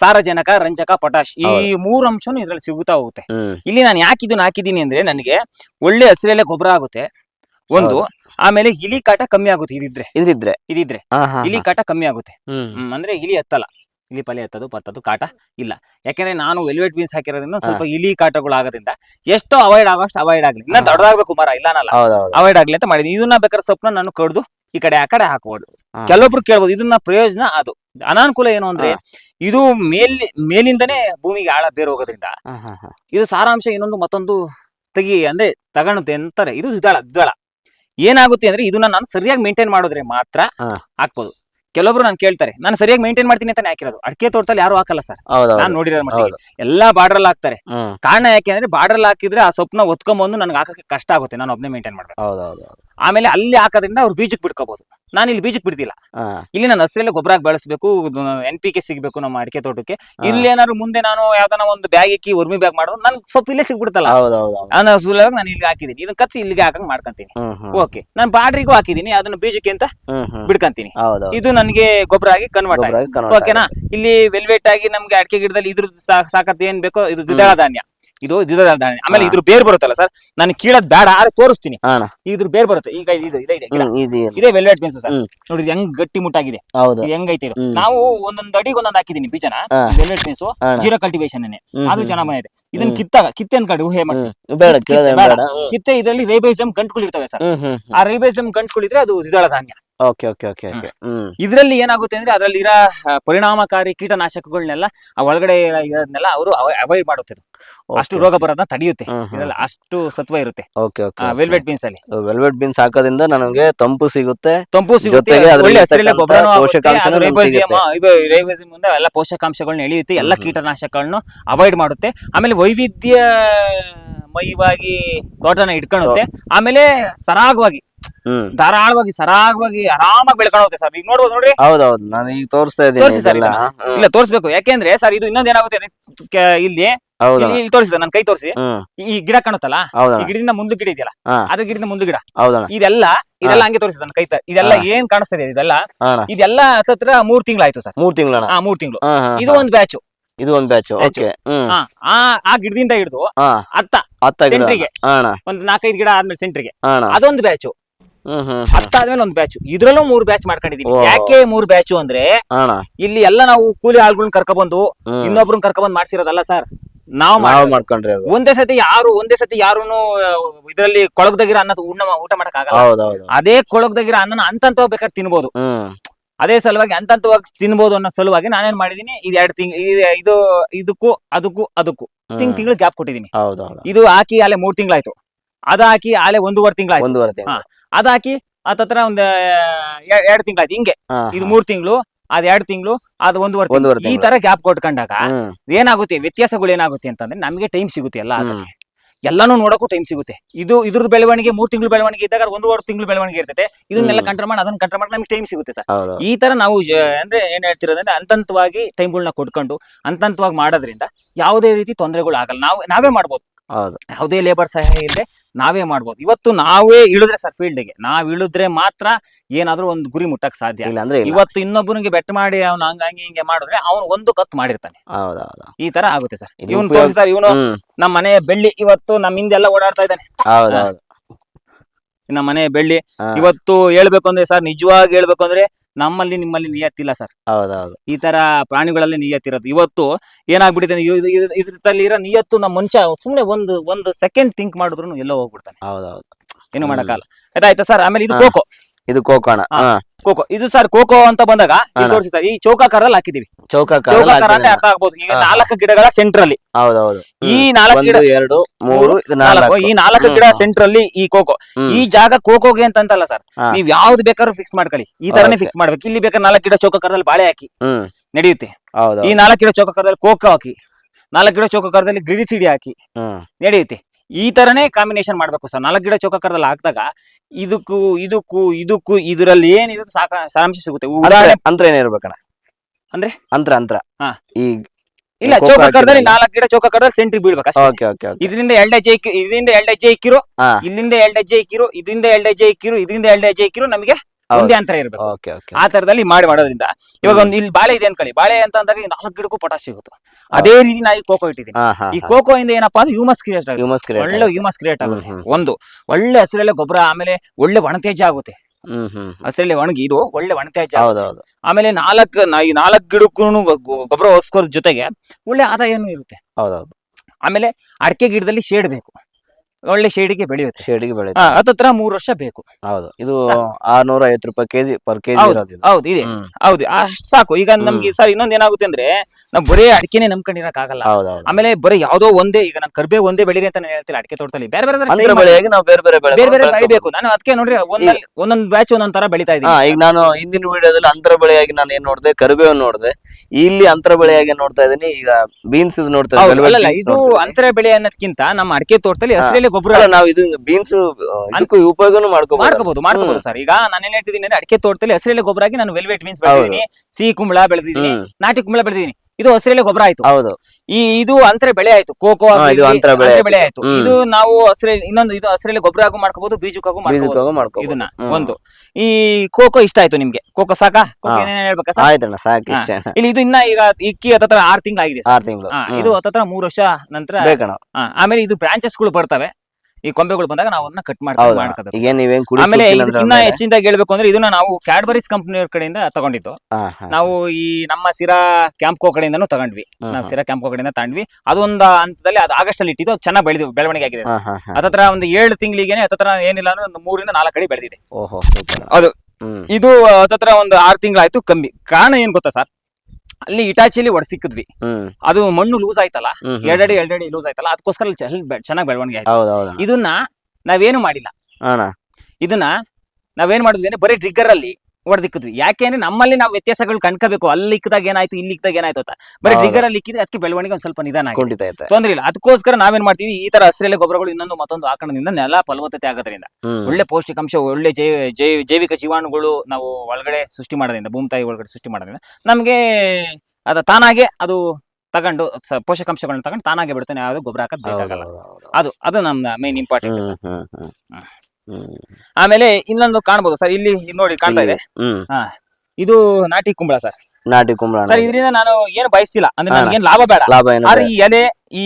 Speaker 1: ಸಾರಜನಕ ರಂಜಕ ಪೊಟಾಶ್ ಈ ಮೂರು ಅಂಶನು ಇದ್ರಲ್ಲಿ ಸಿಗುತ್ತಾ ಹೋಗುತ್ತೆ. ಇಲ್ಲಿ ನಾನು ಯಾಕೆ ಇದನ್ನ ಹಾಕಿದ್ದೀನಿ ಅಂದ್ರೆ ನನಗೆ ಒಳ್ಳೆ ಹಸಿರೆಲೆ ಗೊಬ್ಬರ ಆಗುತ್ತೆ. ಒಂದು ಆಮೇಲೆ ಇಲಿ ಕಾಟ ಕಮ್ಮಿ ಆಗುತ್ತೆ ಇದಿದ್ರೆ.
Speaker 2: ಇದ್ರಿದ್ರೆ
Speaker 1: ಇದಿದ್ರೆ. ಇಲಿ ಕಾಟ ಕಮ್ಮಿ ಆಗುತ್ತೆ. ಹ್ಮ್. ಅಂದ್ರೆ ಇಲಿ ಹತ್ತಲ್ಲ. ಇಲಿ ಪಲ್ಯ ಹತ್ತದು ಪತ್ತದು ಕಾಟ ಇಲ್ಲ. ಯಾಕಂದ್ರೆ ನಾನು ವೆಲ್ವೆಟ್ ಬೀನ್ಸ್ ಹಾಕಿರೋದ್ರಿಂದ ಸ್ವಲ್ಪ ಇಲಿ ಕಾಟಗಳು ಆಗೋದ್ರಿಂದ ಎಷ್ಟೋ ಅವಾಯ್ಡ್ ಆಗೋಷ್ಟು ಅವಾಯ್ಡ್ ಆಗ್ಲಿ. ಇನ್ನ ದೊಡ್ಡದಾಗಬೇಕು ಮರ ಇಲ್ಲ ಅನ್ನಲ್ಲ
Speaker 2: ಹೌದು ಹೌದು
Speaker 1: ಅವಾಯ್ಡ್ ಆಗ್ಲಿ ಅಂತ ಮಾಡಿದೀನಿ ಇದನ್ನ ಬೇಕಾದ್ರೆ ಸೊಪ್ಪನ್ನ ನಾನು ಕಡ್ದು ಈ ಕಡೆ ಆ ಕಡೆ ಹಾಕ್ಬೋದು.
Speaker 2: ಹಾ.
Speaker 1: ಕೆಲವೊಬ್ರು ಕೇಳ್ಬೋದು ಇದನ್ನ ಪ್ರಯೋಜನ ಅದು. ಅನಾನುಕೂಲ ಏನು ಅಂದ್ರೆ ಇದು ಮೇಲ್ ಮೇಲಿಂದನೇ ಭೂಮಿಗೆ ಆಳ ಬೇರೆ ಹೋಗೋದ್ರಿಂದ ಇದು ಸಾರಾಂಶ ಇನ್ನೊಂದು ಮತ್ತೊಂದು ತೆಗಿ ಅಂದ್ರೆ ತಗೊಳುತ್ತೆ ಅಂತಾರೆ. ಇದು ದ್ವಿದಳ ದ್ವಿದಳ. ಏನಾಗುತ್ತೆ ಅಂದ್ರೆ ಇದನ್ನ ನಾನು ಸರಿಯಾಗಿ ಮೇಂಟೈನ್ ಮಾಡಿದ್ರೆ ಮಾತ್ರ. ಹಾಕ್ಬೋದು. ಕೆಲವೊಬ್ರು ನಾನು ಕೇಳ್ತಾರೆ ನಾನು ಸರಿಯಾಗಿ ಮೇಂಟೈನ್ ಮಾಡ್ತೀನಿ ಅಂತಾನೆ ಹಾಕಿರೋದು. ಅಡಿಕೆ ತೋಟದಲ್ಲಿ ಯಾರು ಹಾಕಲ್ಲ ಸರ್. ನಾನು ನೋಡಿರೋ ಮಟ್ಟಿಗೆ.
Speaker 2: ಬಾರ್ಡರ್
Speaker 1: ಎಲ್ಲಾ ಬಾರ್ಡ್ರಲ್ಲಿ ಹಾಕ್ತಾರೆ. ಕಾರಣ ಯಾಕೆ ಅಂದ್ರೆ ಬಾರ್ಡರ್ ಹಾಕಿದ್ರೆ ಆ ಸೊಪ್ಪನ್ನ ಒತ್ಕೊಂಬಂದು ನನ್ಗೆ ಹಾಕಕ್ಕೆ ಕಷ್ಟ ಆಗುತ್ತೆ. ನಾನು ಒಬ್ಬನೇ ಮೇಂಟೈನ್ ಮಾಡ್ಬೇಕು. ಆಮೇಲೆ ಅಲ್ಲಿ ಹಾಕೋದ್ರಿಂದ ಅವ್ರು ಬೀಜಕ್ಕೆ ಬಿಡ್ಕೋಬಹುದು ನಾನು ಇಲ್ಲಿ ಬೀಜಕ್ಕೆ ಬಿಡ್ತಿಲ್ಲ ಇಲ್ಲಿ ನಾನು ಹಸಿರಲ್ಲೇ ಗೊಬ್ಬರ ಬೆಳೆಸಬೇಕು ಎನ್ ಪಿ ಕೆ ಸಿಗ್ಬೇಕು ನಮ್ಮ ಅಡಿಕೆ ತೋಟಕ್ಕೆ. ಇಲ್ಲಿ ಏನಾದ್ರು ಮುಂದೆ ನಾನು ಯಾವ್ದಾನ ಒಂದು ಬ್ಯಾಗ್ ಇಕ್ಕಿ ಉರ್ಮಿ ಬ್ಯಾಗ್ ಮಾಡೋದು ನನ್ ಸ್ವಲ್ಪ ಇಲ್ಲೇ ಸಿಗ್ಬಿಡ್ತಲ್ಲ ಸುಲಭವಾಗಿ ನಾನು ಇಲ್ಲಿ ಹಾಕಿದೀನಿ ಇದನ್ನ ಕತ್ತಿ ಇಲ್ಲಿಗೆ ಹಾಕಂಗ್ ಮಾಡ್ಕೊಂತೀನಿ. ಓಕೆ ನಾನು ಬಾಡ್ರಿಗೂ ಹಾಕಿದೀನಿ ಅದನ್ನ ಬೀಜಕ್ಕೆ ಅಂತ ಬಿಡ್ಕೊಂತೀನಿ. ಇದು ನನಗೆ ಗೊಬ್ಬರ ಆಗಿ ಕನ್ವರ್ಟ್ ಆಗಿ ಓಕೆನಾ ಇಲ್ಲಿ ವೆಲ್ವೆಟ್ ಆಗಿ ನಮ್ಗೆ ಅಡಿಕೆ ಗಿಡದಲ್ಲಿ ಇದ್ರ ಸಾಕತ್ ಏನ್ ಬೇಕೋ ಇದು ದ್ವಿದಳ ಧಾನ್ಯ. ಇದು ದ್ವಿದಳ ಧಾನ್ಯ ಆಮೇಲೆ. ಇದ್ರ ಬೇರ್ ಬರುತ್ತಲ್ಲ ಸರ್? ನಾನು ಕೀಳದ್ ಬೇಡ ಆದ್ರೆ ತೋರಿಸ್ತೀನಿ.
Speaker 2: ಅಣ್ಣ
Speaker 1: ಇದ್ರ ಬೇರ್ ಬರುತ್ತೆ. ಈಗ ಇದು ಇದೆ ಇದೆ ಗಿಡ.
Speaker 2: ಹ್ಮ್ ಇದು ಇದು.
Speaker 1: ಇದೇ ವೆಲ್ವೆಟ್ ಬೀನ್ಸ್ ಸರ್.
Speaker 2: ಹ್ಮ್.
Speaker 1: ನೋಡಿ ಇದು ಹೆಂಗ್ ಗಟ್ಟಿ ಮುಟ್ಟಾಗಿದೆ.
Speaker 2: ಹೌದು.
Speaker 1: ಇದು ಹೆಂಗೈತೆ ಇದು?
Speaker 2: ಹ್ಮ್.
Speaker 1: ನಾವು ಒಂದೊಂದ್ ಅಡಿಗೆ ಒಂದೊಂದ್ ಹಾಕಿದೀನಿ ಬೀಜನ.
Speaker 2: ಹಾ.
Speaker 1: ವೆಲ್ವೆಟ್ ಬೀನ್ಸ್
Speaker 2: ಹಾ.
Speaker 1: ಜೀರೋ ಕಲ್ಟಿವೇಶನ್
Speaker 2: ಹ್ಮ್,
Speaker 1: ಅದು
Speaker 2: ಹ್ಮ್,
Speaker 1: ಚೆನ್ನಾಗ್ ಬಂದಿದೆ. ಇದನ್ನ
Speaker 2: ಹ್ಮ್.
Speaker 1: ಕಿತ್ತಾಗ ಕಿತ್ತೆ ಅನ್ಕೊಂಡು ಊಹೆ ಮಾಡಿ
Speaker 2: ಹ್ಮ್. ಬೇಡ ಕೇಳೋದೇ
Speaker 1: ಬೇಡ.
Speaker 2: ಬೇಡ. ಹ್ಮ್.
Speaker 1: ಕಿತ್ತೆ ಇದರಲ್ಲಿ ಸರ್.
Speaker 2: ಹ್ಮ್ ಹ್ಮ್
Speaker 1: ಆ ಗಂಟುಗಳಿದ್ರೆ ಅದು ದ್ವಿದಳ ಧಾನ್ಯ.
Speaker 2: Okay okay okay okay hmm.
Speaker 1: ಇದರಲ್ಲಿ ಏನಾಗುತ್ತೆ ಅಂದ್ರೆ ಅದರಲ್ಲಿ ಇರೋ ಪರಿಣಾಮಕಾರಿ ಕೀಟನಾಶಕಗಳನ್ನೆಲ್ಲ ಆ ಒಳಗಡೆ ಇರೋದನ್ನೆಲ್ಲ ಅವರು ಅವಾಯ್ಡ್ ಮಾಡುತ್ತೆ ಅಷ್ಟು ರೋಗ ಬರೋದನ್ನ ತಡೆಯುತ್ತೆ. ಇದರಲ್ಲಿ ಅಷ್ಟು ಸತ್ವ ಇರುತ್ತೆ.
Speaker 2: ಓಕೆ ಓಕೆ
Speaker 1: ವೆಲ್ವೆಟ್ ಬೀನ್ಸ್ ಅಲ್ಲಿ.
Speaker 2: ವೆಲ್ವೆಟ್ ಬೀನ್ಸ್ ಹಾಕೋದ್ರಿಂದ ನನಗೆ ತಂಪು ಸಿಗುತ್ತೆ.
Speaker 1: ತಂಪು ಸಿಗುತ್ತೆ ಮುಂದೆ ಎಲ್ಲ ಪೋಷಕಾಂಶಗಳನ್ನ ಎಳೆಯುತ್ತೆ ಎಲ್ಲ. ಕೀಟನಾಶಕಗಳನ್ನು ಅವಾಯ್ಡ್ ಮಾಡುತ್ತೆ. ಆಮೇಲೆ ವೈವಿಧ್ಯ ಮೈವಾಗಿ ತೋಟನ ಇಟ್ಕೊಳ್ಳುತ್ತೆ. ಆಮೇಲೆ ಸರಾಗವಾಗಿ
Speaker 2: ಹ್ಮ್.
Speaker 1: ಧಾರಾಳವಾಗಿ ಸರಾಗವಾಗಿ ಆರಾಮಾಗಿ ಬೆಳ್ಕೊಳ್ಳುತ್ತೆ ಸರ್. ಈಗ ನೋಡ್ಬೋದು ನೋಡ್ರಿ.
Speaker 2: ಹೌದೌದು ನಾನು ಈಗ ತೋರಿಸ್ತಾ ಇದ್ದೀನಿ
Speaker 1: ತೋರ್ಸಿ. ಇದನ್ನ. ಇಲ್ಲ ತೋರಿಸ್ಬೇಕು. ಯಾಕೆಂದ್ರೆ ಸರ್ ಇದು ಇನ್ನೊಂದ್ ಏನಾಗುತ್ತೆ ಅಂದ್ರೆ ಕೆ- ಇಲ್ಲಿ ಇಲ್ಲಿ ತೋರಿಸಿದ ನನ್ನ ಕೈ ತೋರಿಸಿ.
Speaker 2: ಹ್ಮ್.
Speaker 1: ಈ ಗಿಡ ಕಾಣುತ್ತಲ್ಲ ಈ ಗಿಡದಿಂದ ಮುಂದೆ ಗಿಡ ಇದೆಯಲ್ಲ
Speaker 2: ಹಾ.
Speaker 1: ಅದ್ರ ಗಿಡದಿಂದ ಮುಂದೆ ಗಿಡ. ಇದೆಲ್ಲ ಇದೆಲ್ಲ ಹಂಗೆ ತೋರಿಸಿದ ನನ್ನ ಕೈ ತ- ಇದೆಲ್ಲ ಏನ್ ಕಾಣಿಸ್ತದೆ ಇದೆಲ್ಲ? ಇದೆಲ್ಲ ಹತ್ತತ್ರ ಮೂರ್ ತಿಂಗಳಾಯ್ತು ಸರ್.
Speaker 2: ಮೂರ್ ತಿಂಗಳ
Speaker 1: ಆ ಮೂರ್ ತಿಂಗಳು.
Speaker 2: ಹಾ ಹಾ
Speaker 1: ಇದು ಒಂದ್ ಬ್ಯಾಚ್.
Speaker 2: ಇದು ಒಂದ್ ಬ್ಯಾಚ್.
Speaker 1: Batch.
Speaker 2: ಓಕೆ. ಹ್ಮ್.
Speaker 1: ಹಾ ಆ ಆ ಗಿಡದಿಂದ ಹಿಡಿದು
Speaker 2: ಹಾ.
Speaker 1: ಅತ್ತ
Speaker 2: ಹತ್ತ ಗಿಡ.
Speaker 1: ಸೆಂಟ್ರಿಗೆ.
Speaker 2: ಅಣ್ಣ
Speaker 1: ಒಂದ್ ನಾಲ್ಕೈದು ಗಿಡ ಆದ್ಮೇಲೆ ಸೆಂಟ್ರಿಗೆ.
Speaker 2: ಅಣ್ಣ
Speaker 1: ಅದೊಂದು ಬ್ಯಾಚ್. ಆದ್ಮೇಲೆ ಒಂದ್ ಬ್ಯಾಚ್ ಇದ್ರಲ್ಲೂ ಮೂರ್ ಬ್ಯಾಚ್ ಮಾಡ್ಕೊಂಡಿದೀನಿ. ಯಾಕೆ ಮೂರ್ ಬ್ಯಾಚ್ ಅಂದ್ರೆ ಇಲ್ಲಿ ಎಲ್ಲ ನಾವು ಕೂಲಿ ಆಳ್ಗಳನ್ನ ಕರ್ಕೊಬಂದು
Speaker 2: ಇನ್ನೊಬ್ರು
Speaker 1: ಇನ್ನೊಬ್ರನ್ನ ಕರ್ಕೊಬಂದ್ ಮಾಡ್ಸಿರೋದಲ್ಲ ಸರ್? ನಾವು
Speaker 2: ನಾವ್
Speaker 1: ಮಾಡಿ
Speaker 2: ಮಾಡ್ಕೊಂಡ್ರಿ
Speaker 1: ಒಂದೇ ಸತಿ ಯಾರು ಒಂದೇ ಸತಿ ಯಾರುನು ಇದರಲ್ಲಿ ಕೊಳಗದಗಿರ ಅನ್ನ ಊಟ ಊಟ ಮಾಡಕ್ ಆಗಲ್ಲ ಅದೇ ಕೊಳಗದಗಿರ ಅನ್ನನ ಅಂತಂತ ಬೇಕಾದ್ರೆ ತಿನ್ಬೋದು. ಅದೇ ಸಲುವಾಗಿ ಅಂತಂತವಾಗಿ ತಿನ್ಬೋದು ಅನ್ನೋ ಸಲುವಾಗಿ ನಾನೇನ್ ಮಾಡಿದೀನಿ ಇದು ಎರಡು ತಿಂಗ್ ಇದು ಇದಕ್ಕೂ ಅದಕ್ಕೂ ಅದಕ್ಕೂ. ತಿಂಗ್ ತಿಂಗಳು ಗ್ಯಾಪ್ ಕೊಟ್ಟಿದೀನಿ. ಇದು ಹಾಕಿ ಅಲ್ಲೇ ಮೂರ್ ತಿಂಗಳಾಯ್ತು. ಅದ ಹಾಕಿ ಆಲೆ ಒಂದೂವರೆ ತಿಂಗಳ
Speaker 2: ಒಂದೂವರೆ ತಿಂಗಳು.
Speaker 1: ಅದ ಹಾಕಿ ಹತ್ತತ್ರ ಒಂದ್ ಎರಡ್ ತಿಂಗಳಾಯ್ತು ಹಿಂಗೆ.
Speaker 2: ಹಾ
Speaker 1: ಇದು ಮೂರ್ ತಿಂಗಳು ಅದ್ ಎರಡು ತಿಂಗಳು ಅದ್ ಒಂದೂವರೆ
Speaker 2: ಒಂದೂವರೆ
Speaker 1: ತಿಂಗಳು. ಈ ತರ ಗ್ಯಾಪ್ ಕೊಟ್ಕೊಂಡಾಗ
Speaker 2: ಹ್ಮ್.
Speaker 1: ಏನಾಗುತ್ತೆ ವ್ಯತ್ಯಾಸಗಳು ಏನಾಗುತ್ತೆ ಅಂತಂದ್ರೆ ನಮಗೆ ಟೈಮ್ ಸಿಗುತ್ತೆ ಎಲ್ಲ
Speaker 2: ಹ್ಮ್.
Speaker 1: ಎಲ್ಲಾನು ನೋಡಕ್ಕೂ ಟೈಮ್ ಸಿಗುತ್ತೆ. ಇದು ಇದ್ರ ಬೆಳವಣಿಗೆ ಮೂರ್ ತಿಂಗಳು ಬೆಳವಣಿಗೆ ಇದ್ದಾಗ ಒಂದೂವರೆ ತಿಂಗಳು ಬೆಳವಣಿಗೆ ಇರ್ತೈತೆ. ಇದನ್ನೆಲ್ಲ
Speaker 2: ಹ್ಮ್.
Speaker 1: ಕಂಟ್ರೋಲ್ ಮಾಡಿ ಅದನ್ನ ಕಂಟ್ರೋಲ್ ಮಾಡಿ ನಮಗೆ ಟೈಮ್ ಸಿಗುತ್ತೆ ಸರ್.
Speaker 2: ಹೌದು.
Speaker 1: ಈ ತರ ನಾವು ಜ- ಅಂದ್ರೆ ಏನ್ ಹೇಳ್ತಿರೋದಂದ್ರೆ ಹಂತಂತವಾಗಿ ಟೈಮ್ಗಳನ್ನ ಕೊಟ್ಕೊಂಡು ಅಂತಂತವಾಗಿ ಮಾಡೋದ್ರಿಂದ ಯಾವುದೇ ರೀತಿ ತೊಂದರೆಗಳು ಆಗಲ್ಲ ನಾವು ನಾವೇ ಮಾಡ್ಬೋದು.
Speaker 2: ಹೌದು.
Speaker 1: ಯಾವುದೇ ಲೇಬರ್ ಸಹಾಯ ಇಲ್ಲದೆ ನಾವೇ ಮಾಡ್ಬೋದು. ಇವತ್ತು ನಾವೇ ಇಳಿದ್ರೆ ಸರ್ ಫೀಲ್ಡ್ಗೆ ನಾವ್ ಇಳಿದ್ರೆ ಮಾತ್ರ ಏನಾದ್ರೂ ಒಂದು ಗುರಿ ಮುಟ್ಟಕ್ ಸಾಧ್ಯ.
Speaker 2: ಇಲ್ಲ ಅಂದ್ರೆ ಇಲ್ಲ.
Speaker 1: ಇವತ್ತು ಇನ್ನೊಬ್ಬನಿಗೆ ಬೆಟ್ ಮಾಡಿ ಅವ್ನು ಹಂಗ ಹಂಗೆ ಹಿಂಗೆ ಮಾಡಿದ್ರೆ ಅವ್ನು ಒಂದು ಕತ್ ಮಾಡಿರ್ತಾನೆ.
Speaker 2: ಹೌದೌದು. ಹೌದು
Speaker 1: ಈ ತರ ಆಗುತ್ತೆ ಸರ್.
Speaker 2: ಇದು
Speaker 1: ಇವನು
Speaker 2: ಉಪಯೋಗ-
Speaker 1: ತೋರಿಸಿ ಸರ್ ಇವನು
Speaker 2: ಹ್ಮ್.
Speaker 1: ನಮ್ಮ ಮನೆಯ ಬೆಳ್ಳಿ ಇವತ್ತು ನಮ್ಮ ಹಿಂದೆಲ್ಲ ಓಡಾಡ್ತಾ ಇದ್ದಾನೆ.
Speaker 2: ಹೌದು
Speaker 1: ಹಾ. ಮನೆ ಬೆಳ್ಳಿ ಇವತ್ತು ಹೇಳ್ಬೇಕು ಅಂದ್ರೆ ಸರ್ ನಿಜವಾಗಿ ಹೇಳ್ಬೇಕು ಅಂದ್ರೆ ನಮ್ಮಲ್ಲಿ ನಿಮ್ಮಲ್ಲಿ ನಿಯತ್ತಿಲ್ಲ ಸರ್.
Speaker 2: ಹೌದೌದು. ಹೌದು
Speaker 1: ಈ ತರ ಪ್ರಾಣಿಗಳಲ್ಲಿ ನಿಯತ್ತಿರೋದು. ಇವತ್ತು ಏನಾಗ್ಬಿಟ್ಟಿದೆ ಇದ್ರಲ್ಲಿ ಇರೋ ನಿಯತ್ತು ನಮ್ಮ ಮುಂಚೆ ಸುಮ್ನೆ ಒಂದು ಒಂದು ಸೆಕೆಂಡ್ ಥಿಂಕ್ ಮಾಡಿದ್ರು ಎಲ್ಲೋ ಹೋಗ್ಬಿಡ್ತಾನೆ.
Speaker 2: ಹೌದೌದು. ಹೌದು
Speaker 1: ಏನು. ಮಾಡಕ್ಕಾಗಲ್ಲ. ಆಯ್ತಾ ಸರ್? ಆಮೇಲೆ ಇದು. ಕೋಕೋ
Speaker 2: ಇದು ಕೋಕೋಣ
Speaker 1: ಕೋಕೋ ಇದು ಸರ್ ಕೋಕೋ ಅಂತ ಬಂದಾಗ ಇಲ್ಲಿ ತೋರಿಸಿ ಸರ್ ಈ ಚೌಕಾಕಾರಲ್ಲಿ ಹಾಕಿದೀವಿ
Speaker 2: ಚೌಕಾಕಾರ
Speaker 1: ಚೌಕಾಕಾರ ಅಂದ್ರೆ ಅರ್ಥ ಆಗ್ಬೋದು. ಈಗ ನಾಲ್ಕು ಗಿಡಗಳ ಸೆಂಟರ್ ಅಲ್ಲಿ
Speaker 2: ಹೌದು ಹೌದು
Speaker 1: ಈ ನಾಲ್ಕು ಗಿಡ
Speaker 2: ಒಂದು ಎರಡು ಮೂರು ಇದು
Speaker 1: ನಾಲ್ಕು.
Speaker 2: ನಾಲ್ಕು.
Speaker 1: ಈ ನಾಲ್ಕು ಗಿಡ. ಸೆಂಟರ್ ಅಲ್ಲಿ ಈ ಕೋಕೋ ಈ ಜಾಗ ಕೋಕೋಗೆ ಅಂತ ಅಂತಲ್ಲ ಸರ್
Speaker 2: ಹಾ.
Speaker 1: ನೀವ್ ಯಾವ್ದು ಬೇಕಾದ್ರೂ ಫಿಕ್ಸ್ ಮಾಡ್ಕೊಳ್ಳಿ. ಈ ತರನೇ ಫಿಕ್ಸ್ ಮಾಡ್ಬೇಕು. ಇಲ್ಲಿ ಬೇಕಾದ್ರೆ ನಾಲ್ಕು ಗಿಡ ಚೌಕಾಕಾರದಲ್ಲಿ ಬಾಳೆ ಹಾಕಿ
Speaker 2: ಹ್ಮ್.
Speaker 1: ನಡೆಯುತ್ತೆ.
Speaker 2: ಹೌದು
Speaker 1: ಈ ನಾಲ್ಕು ಗಿಡ ಚೌಕಾಕಾರದಲ್ಲಿ ಕೋಕೋ ಹಾಕಿ ನಾಲ್ಕು ಗಿಡ ಚೌಕಾಕಾರದಲ್ಲಿ ಗ್ರಿರಿಸಿಡಿ ಹಾಕಿ
Speaker 2: ಹ್ಮ್.
Speaker 1: ನಡೆಯುತ್ತೆ. ಈ ತರನೇ ಕಾಂಬಿನೇಷನ್ ಮಾಡ್ಬೇಕು ಸರ್. ನಾಲ್ಕು ಗಿಡ ಚೌಕಾಕಾರದಲ್ಲಿ ಹಾಕಿದಾಗ ಇದಕ್ಕೂ ಇದಕ್ಕೂ ಇದಕ್ಕೂ ಇದರಲ್ಲಿ ಏನಿರುತ್ತೆ ಸಾಕ ಸಾರಾಂಶ ಸಿಗುತ್ತೆ. ಉದಾಹರಣೆ
Speaker 2: ಅಂತ್ರ ಅಂತ್ರ ಏನಿರ್ಬೇಕಣ್ಣ?
Speaker 1: ಅಂದ್ರೆ?
Speaker 2: ಅಂತ್ರ ಅಂತ್ರ
Speaker 1: ಹಾ.
Speaker 2: ಈ
Speaker 1: ಇಲ್ಲ
Speaker 2: ಕೋಕೋ
Speaker 1: ಚೌಕಾಕಾರದಲ್ಲಿ ನಾಲ್ಕು ಗಿಡ ಚೌಕಾಕಾರದಲ್ಲಿ ಸೆಂಟ್ರಿ ಬೀಳ್ಬೇಕು
Speaker 2: ಓಕೆ ಓಕೆ
Speaker 1: ಇದರಿಂದ ಎಲ್ಡ್ ಹೆಜ್ಜೆ ಇದರಿಂದ ಎರಡು ಹೆಜ್ಜೆ ಇಕ್ಕಿರು ಇಲ್ಲಿಂದ ಎರಡು ಹೆಜ್ಜೆ ಇಕ್ಕಿರು ಇದರಿಂದ ಎಲ್ಡ್ ಹೆಜ್ಜೆ ಇಕ್ಕಿರು ಇದರಿಂದ ಎರಡು ಹೆಜ್ಜೆ ಇಕ್ಕಿರು ನಮಗೆ ಒಂದೇ ಅಂತರ ಇರಬೇಕು.
Speaker 2: Okay okay.
Speaker 1: ಆ ತರದಲ್ಲಿ ಮಾಡಿ ಮಾಡೋದ್ರಿಂದ ಇವಾಗ ಒಂದು ಇಲ್ಲಿ ಬಾಳೆ ಇದೆ ಅನ್ಕೊಳ್ಳಿ. ಬಾಳೆ ಅಂತ ಅಂದಾಗ ಈ ನಾಲ್ಕು ಗಿಡಕ್ಕೂ ಪೊಟಾಶ್ ಸಿಗುತ್ತೆ. ಅದೇ ರೀತಿ ನಾ ಈ ಕೋಕೋ ಇಟ್ಟಿದ್ದೀನಿ.
Speaker 2: ಹಾ ಹಾ
Speaker 1: ಈ ಕೋಕೋ ಇಂದ ಏನಪ್ಪಾ ಅಂದ್ರೆ ಹ್ಯೂಮಸ್ ಕ್ರಿಯೇಟ್ ಆಗುತ್ತೆ. ಒಳ್ಳೆ ಹ್ಯೂಮಸ್ ಕ್ರಿಯೇಟ್ ಆಗುತ್ತೆ. ಒಂದು ಒಳ್ಳೆ ಹಸಿರಲ್ಲೇ ಗೊಬ್ಬರ ಆಮೇಲೆ ಒಳ್ಳೆ ಒಣತೇಜ ಆಗುತ್ತೆ.
Speaker 2: ಹ್ಮ್ ಹ್ಮ್ ಹ್ಮ್.
Speaker 1: ಹಸಿರೆಲೆ ಒಣಗಿ ಇದು ಒಳ್ಳೆ ಒಣತೇಜ
Speaker 2: ಹೌದು
Speaker 1: ಆಮೇಲೆ ನಾಲ್ಕು ಈ ನಾಲ್ಕು ಗಿಡಕ್ಕೂ ಗೊಬ್ಬರ ಹೊಸ್ಕೋದ್ರ ಜೊತೆಗೆ ಒಳ್ಳೆ ಆದಾಯನೂ ಇರುತ್ತೆ.
Speaker 2: ಹೌದೌದು. ಹೌದು
Speaker 1: ಆಮೇಲೆ ಅಡಿಕೆ ಗಿಡದಲ್ಲಿ ಶೇಡ್ ಬೇಕು. ಒಳ್ಳೆ ಶೇಡಿಗೆ ಬೆಳೆಯುತ್ತೆ.
Speaker 2: ಶೇಡಿಗೆ ಬೆಳೆಯುತ್ತೆ.
Speaker 1: ಹತ್ತತ್ರ ಮೂರು ವರ್ಷ ಬೇಕು.
Speaker 2: ಹೌದು. ಇದು. ಆರ್ನೂರ ಐವತ್ತು ರೂಪಾಯಿ ಕೆಜಿ ಪರ್ ಕೆಜಿ
Speaker 1: ಹೌದು.
Speaker 2: ಇದೆ.
Speaker 1: ಹೌದು ಅಷ್ಟು ಸಾಕು. ಈಗ ನಮ್ಗೆ ಸರ್ ಇನ್ನೊಂದ್ ಏನಾಗುತ್ತೆ ಅಂದ್ರೆ ನಾವು ಬರೀ ಅಡಿಕೆನೆ ನಂಬ್ಕೊಂಡಿರಕ್ ಆಗಲ್ಲ ಆಮೇಲೆ ಬರೀ ಯಾವ್ದೋ ಒಂದೇ ಈಗ ನಾನು ಕರ್ಬೇ ಒಂದೇ ಬೆಳಿರಿ ಅಂತ ನಾನು ಹೇಳ್ತಿಲ್ಲ ಅಡಿಕೆ ತೋಟದಲ್ಲಿ. ಬೇರೆ ಬೇರೆ
Speaker 2: ಅಂತರ ಬೆಳೆಯಾಗಿ ನಾವು ಬೇರೆ ಬೇರೆ
Speaker 1: ಬೇರೆ ಬೇರೆ ಬೆಳಿಬೇಕು ನಾನು ಅದಕ್ಕೆ ನೋಡ್ರಿ ಒಂದಲ್ಲಿ ಒಂದೊಂದ್ ಬ್ಯಾಚ್ ಒಂದೊಂದ್ ತರ ಬೆಳಿತಾ ಇದ್ದೀನಿ
Speaker 2: ಈಗ ನಾನು ಹಿಂದಿನ ವಿಡಿಯೋದಲ್ಲಿ ಅಂತರ ಬೆಳೆಯಾಗಿ ನಾನು ಏನ್ ನೋಡಿದೆ ಕರಿಬೇವು ನೋಡಿದೆ. ಇಲ್ಲಿ ಅಂತರ ಬೆಳೆಯಾಗಿ ನೋಡ್ತಾ ಇದೀನಿ. ಈಗ ಬೀನ್ಸ್ ನೋಡ್ತಾ
Speaker 1: ಇದು ಅಂತರ ಬೆಳೆ ಅನ್ನೋದಕ್ಕಿಂತ ನಮ್ಮ ಅಡಿಕೆ ತೋಟದಲ್ಲಿ
Speaker 2: ಹಾ.
Speaker 1: ಗೊಬ್ಬರ.
Speaker 2: ನಾವು ಇದು ಬೀನ್ಸ್ ಅದಕ್ಕೂ ಉಪಯೋಗನೂ ಮಾಡ್ಕೋಬಹುದು
Speaker 1: ಮಾಡ್ಕೋಬಹುದು ಮಾಡ್ಕೋಬಹುದು ಸರ್. ಈಗ ನಾನು ಏನ್ ಹೇಳ್ತಿದ್ದೀನಿ ಅಂದ್ರೆ ಅಡಿಕೆ ತೋಟದಲ್ಲಿ ಹಸಿರೆಲೆ ಗೊಬ್ಬರ ಆಗಿ ನಾನು ವೆಲ್ವೆಟ್ ಬೀನ್ಸ್ ಬೆಳೆದಿದ್ದೀನಿ ಸಿಹಿ ಕುಂಬಳ ಬೆಳೆದಿದ್ದೀನಿ ನಾಟಿ ಕುಂಬಳ ಬೆಳೆದಿದ್ದೀನಿ. ಇದು ಹಸಿರೆಲೆ ಗೊಬ್ಬರ ಆಯ್ತು.
Speaker 2: ಹೌದು.
Speaker 1: ಈ ಇದು ಅಂತರ ಬೆಳೆ ಆಯ್ತು. ಕೋಕೋ
Speaker 2: ಇದು ಅಂತರ ಬೆಳೆ
Speaker 1: ಬೆಳೆ
Speaker 2: ಆಯ್ತು.
Speaker 1: ಇದು ನಾವು ಹಸಿರೆ ಇನ್ನೊಂದು ಇದು ಹಸಿರೆಲೆ ಗೊಬ್ಬರ ಆಗು ಮಾಡ್ಕೋಬಹುದು ಬೀಜಕ್ಕಾಗೂ ಮಾಡ್ಕೋಬಹುದು ಇದನ್ನ. ಒಂದು. ಈ ಕೋಕೋ ಇಷ್ಟ ಆಯ್ತು ನಿಮ್ಗೆ? ಕೋಕೋ ಸಾಕಾ? ಹೇಳ್ಬೇಕಾ
Speaker 2: ಆಯ್ತಣ್ಣ
Speaker 1: ಇಲ್ಲಿ ಇದು ಇನ್ನ ಈಗ ಇಕ್ಕಿ ಹತ್ತತ್ರ ಆರ್ ತಿಂಗಳಾಗಿದೆ
Speaker 2: ಆರ್ ತಿಂಗಳು.
Speaker 1: ಇದು ಹತ್ತತ್ರ ಮೂರ್ ವರ್ಷ ನಂತರ
Speaker 2: ಬೇಕಣ್ಣ.
Speaker 1: ಆಮೇಲೆ ಇದು ಬ್ರಾಂಚಸ್ಗಳು ಬರ್ತವೆ. ಈ ಕೊಂಬೆಗಳು ಬಂದಾಗ ನಾವು ಅದನ್ನ ಕಟ್
Speaker 2: ಹೌದಾ?
Speaker 1: ಮಾಡ್ಕೋಬೇಕು
Speaker 2: ಈಗ ನೀವೇನ್ ಕುಡಿ
Speaker 1: ಆಮೇಲೆ
Speaker 2: ಕುಡ್ತಿಲ್ಲ ಅಂದ್ರೆ
Speaker 1: ಇದಕ್ಕಿನ್ನ
Speaker 2: ಆಮೇಲೆ-
Speaker 1: ಹೆಚ್ಚಿನದಾಗಿ ಹೇಳ್ಬೇಕು ಅಂದ್ರೆ ಇದನ್ನ ನಾವು ಕ್ಯಾಡ್ಬರೀಸ್ ಕಂಪನಿಯವ್ರ ಕಡೆಯಿಂದ ತಗೊಂಡಿದ್ದು.
Speaker 2: ಹಾ, ಹಾ.
Speaker 1: ನಾವು ಈ ನಮ್ಮ ಸಿರಾ ಕ್ಯಾಂಪ್ಕೋ ಕಡೆಯಿಂದನೂ ತಗೊಂಡ್ವಿ. ನಾವು. ಸಿರಾ ಕ್ಯಾಂಪ್ಕೋ ಕಡೆಯಿಂದ ತಗೊಂಡ್ವಿ ಅದೊಂದು ಹಂತದಲ್ಲಿ ಅದು ಆಗಸ್ಟ್ ಅಲ್ಲಿ ಇಟ್ಟಿದ್ದು ಅದು ಚೆನ್ನಾಗಿ ಬೆಳೆದು ಬೆಳವಣಿಗೆ ಆಗಿದೆ.
Speaker 2: ಅದತ್ರ ಹಾ, ಹಾ.
Speaker 1: ಹತ್ತತ್ರ ಒಂದು ಏಳು ತಿಂಗಳಿಗೆ ಹತ್ತತ್ರ ಏನಿಲ್ಲ ಅಂದ್ರೆ ಒಂದು ಮೂರಿಂದ ನಾಲ್ಕು ಅಡಿ ಬೆಳೆದಿದೆ.
Speaker 2: ಓಹೋ
Speaker 1: ಅದು.
Speaker 2: ಹ್ಮ್.
Speaker 1: ಇದು ಹತ್ತತ್ರ ಒಂದು ಆರು ತಿಂಗಳಾಯ್ತು ಕಮ್ಮಿ. ಕಾರಣ ಏನ್ ಗೊತ್ತಾ ಸರ್? ಅಲ್ಲಿ ಇಟಾಚಿಲಿ ಒಡ್ಸಿಕ್ಕಿದ್ವಿ
Speaker 2: ಹ್ಮ್.
Speaker 1: ಅದು ಮಣ್ಣು ಲೂಸ್ ಆಯ್ತಲ್ಲ?
Speaker 2: ಹ್ಮ್, ಹ್ಮ್.
Speaker 1: ಎರಡಡಿ ಎರಡಡಿ ಲೂಸ್ ಆಯ್ತಲ್ಲ? ಅದಕ್ಕೋಸ್ಕರ ಅಲ್ಲಿ ಚೆಲ್- ಬೆ- ಚೆನ್ನಾಗಿ ಬೆಳವಣಿಗೆ ಆಯ್ತು. ಇದನ್ನ ನಾವೇನು ಮಾಡಿಲ್ಲ.
Speaker 2: ಅಣ್ಣ.
Speaker 1: ಇದನ್ನ ನಾವೇನ್ ಮಾಡಿದ್ವಿ ಅಂದ್ರೆ ಬರೀ ಡ್ರಿಗ್ಗರ್ ಅಲ್ಲಿ ಹೊಡೆದಿಕ್ಕಿದ್ವಿ ಯಾಕೆ ಅಂದ್ರೆ ನಮ್ಮಲ್ಲಿ ನಾವು ವ್ಯತ್ಯಾಸಗಳು ಕಣ್ಕೋಬೇಕು ಅಲ್ಲಿ ಇಕ್ಕದಾಗ ಏನಾಯ್ತು ಇಲ್ಲಿ ಇಕ್ಕದಾಗ ಏನಾಯ್ತು ಅಂತ. ಬರೀ
Speaker 2: ಡಿಗರ್
Speaker 1: ಟ್ರಿಗ್ಗರ್ ಅಲ್ಲಿ ಇಕ್ಕಿದ್ರೆ ಅದಕ್ಕೆ ಬೆಳವಣಿಗೆ ಒಂದ್ ಸ್ವಲ್ಪ ನಿಧಾನ
Speaker 2: ಐತೆ
Speaker 1: ತೊಂದ್ರೆ ಇಲ್ಲ. ಅದಕ್ಕೋಸ್ಕರ ನಾವೇನ್ ಮಾಡ್ತೀವಿ ಈ ತರ ಹಸಿರೆಲೆ ಗೊಬ್ಬರಗಳು ಇನ್ನೊಂದು ಮತ್ತೊಂದು ಹಾಕೋದ್ರಿಂದ ನೆಲ ಫಲವತ್ತತೆ ಆಗೋದ್ರಿಂದ. ಒಳ್ಳೆ ಪೌಷ್ಟಿಕಾಂಶ ಒಳ್ಳೆ ಜೈವಿಕ ಜೀವಾಣುಗಳು ನಾವು ಒಳಗಡೆ ಸೃಷ್ಟಿ ಮಾಡೋದ್ರಿಂದ ಭೂಮಿ ತಾಯಿ ಒಳಗಡೆ ಸೃಷ್ಟಿ ಮಾಡೋದ್ರಿಂದ ನಮಗೆ ಅದ ತಾನಾಗೆ ಅದು ತಗೊಂಡು ಪೋಷಕಾಂಶಗಳನ್ನ ತಗೊಂಡು ತಾನಾಗೆ ಬಿಡ್ತಾನೆ. ಯಾವ್ದು ಗೊಬ್ಬರ ಹಾಕೋದು ಬೇಕಾಗಲ್ಲ. ಅದು ಅದು ನಮ್ಮ ಮೇನ್ ಇಂಪಾರ್ಟೆಂಟ್ ಆಮೇಲೆ ಇನ್ನೊಂದು ಕಾಣಬಹುದು ಸರ್ ಇಲ್ಲಿ ನೋಡಿ ಕಾಣ್ತಾ ಇದೆ.
Speaker 2: ಹಾ
Speaker 1: ಇದು ನಾಟಿ ಕುಂಬಳ ಸರ್.
Speaker 2: ನಾಟಿ ಕುಂಬಳ
Speaker 1: ಸರ್ ಇದರಿಂದ ನಾನು ಏನು ಬಯಸ್ತಿಲ್ಲ ಅಂದ್ರೆ ನನಗೆ ಲಾಭ ಬೇಡ. ಆದ್ರೆ ಈ ಎಲೆ ಈ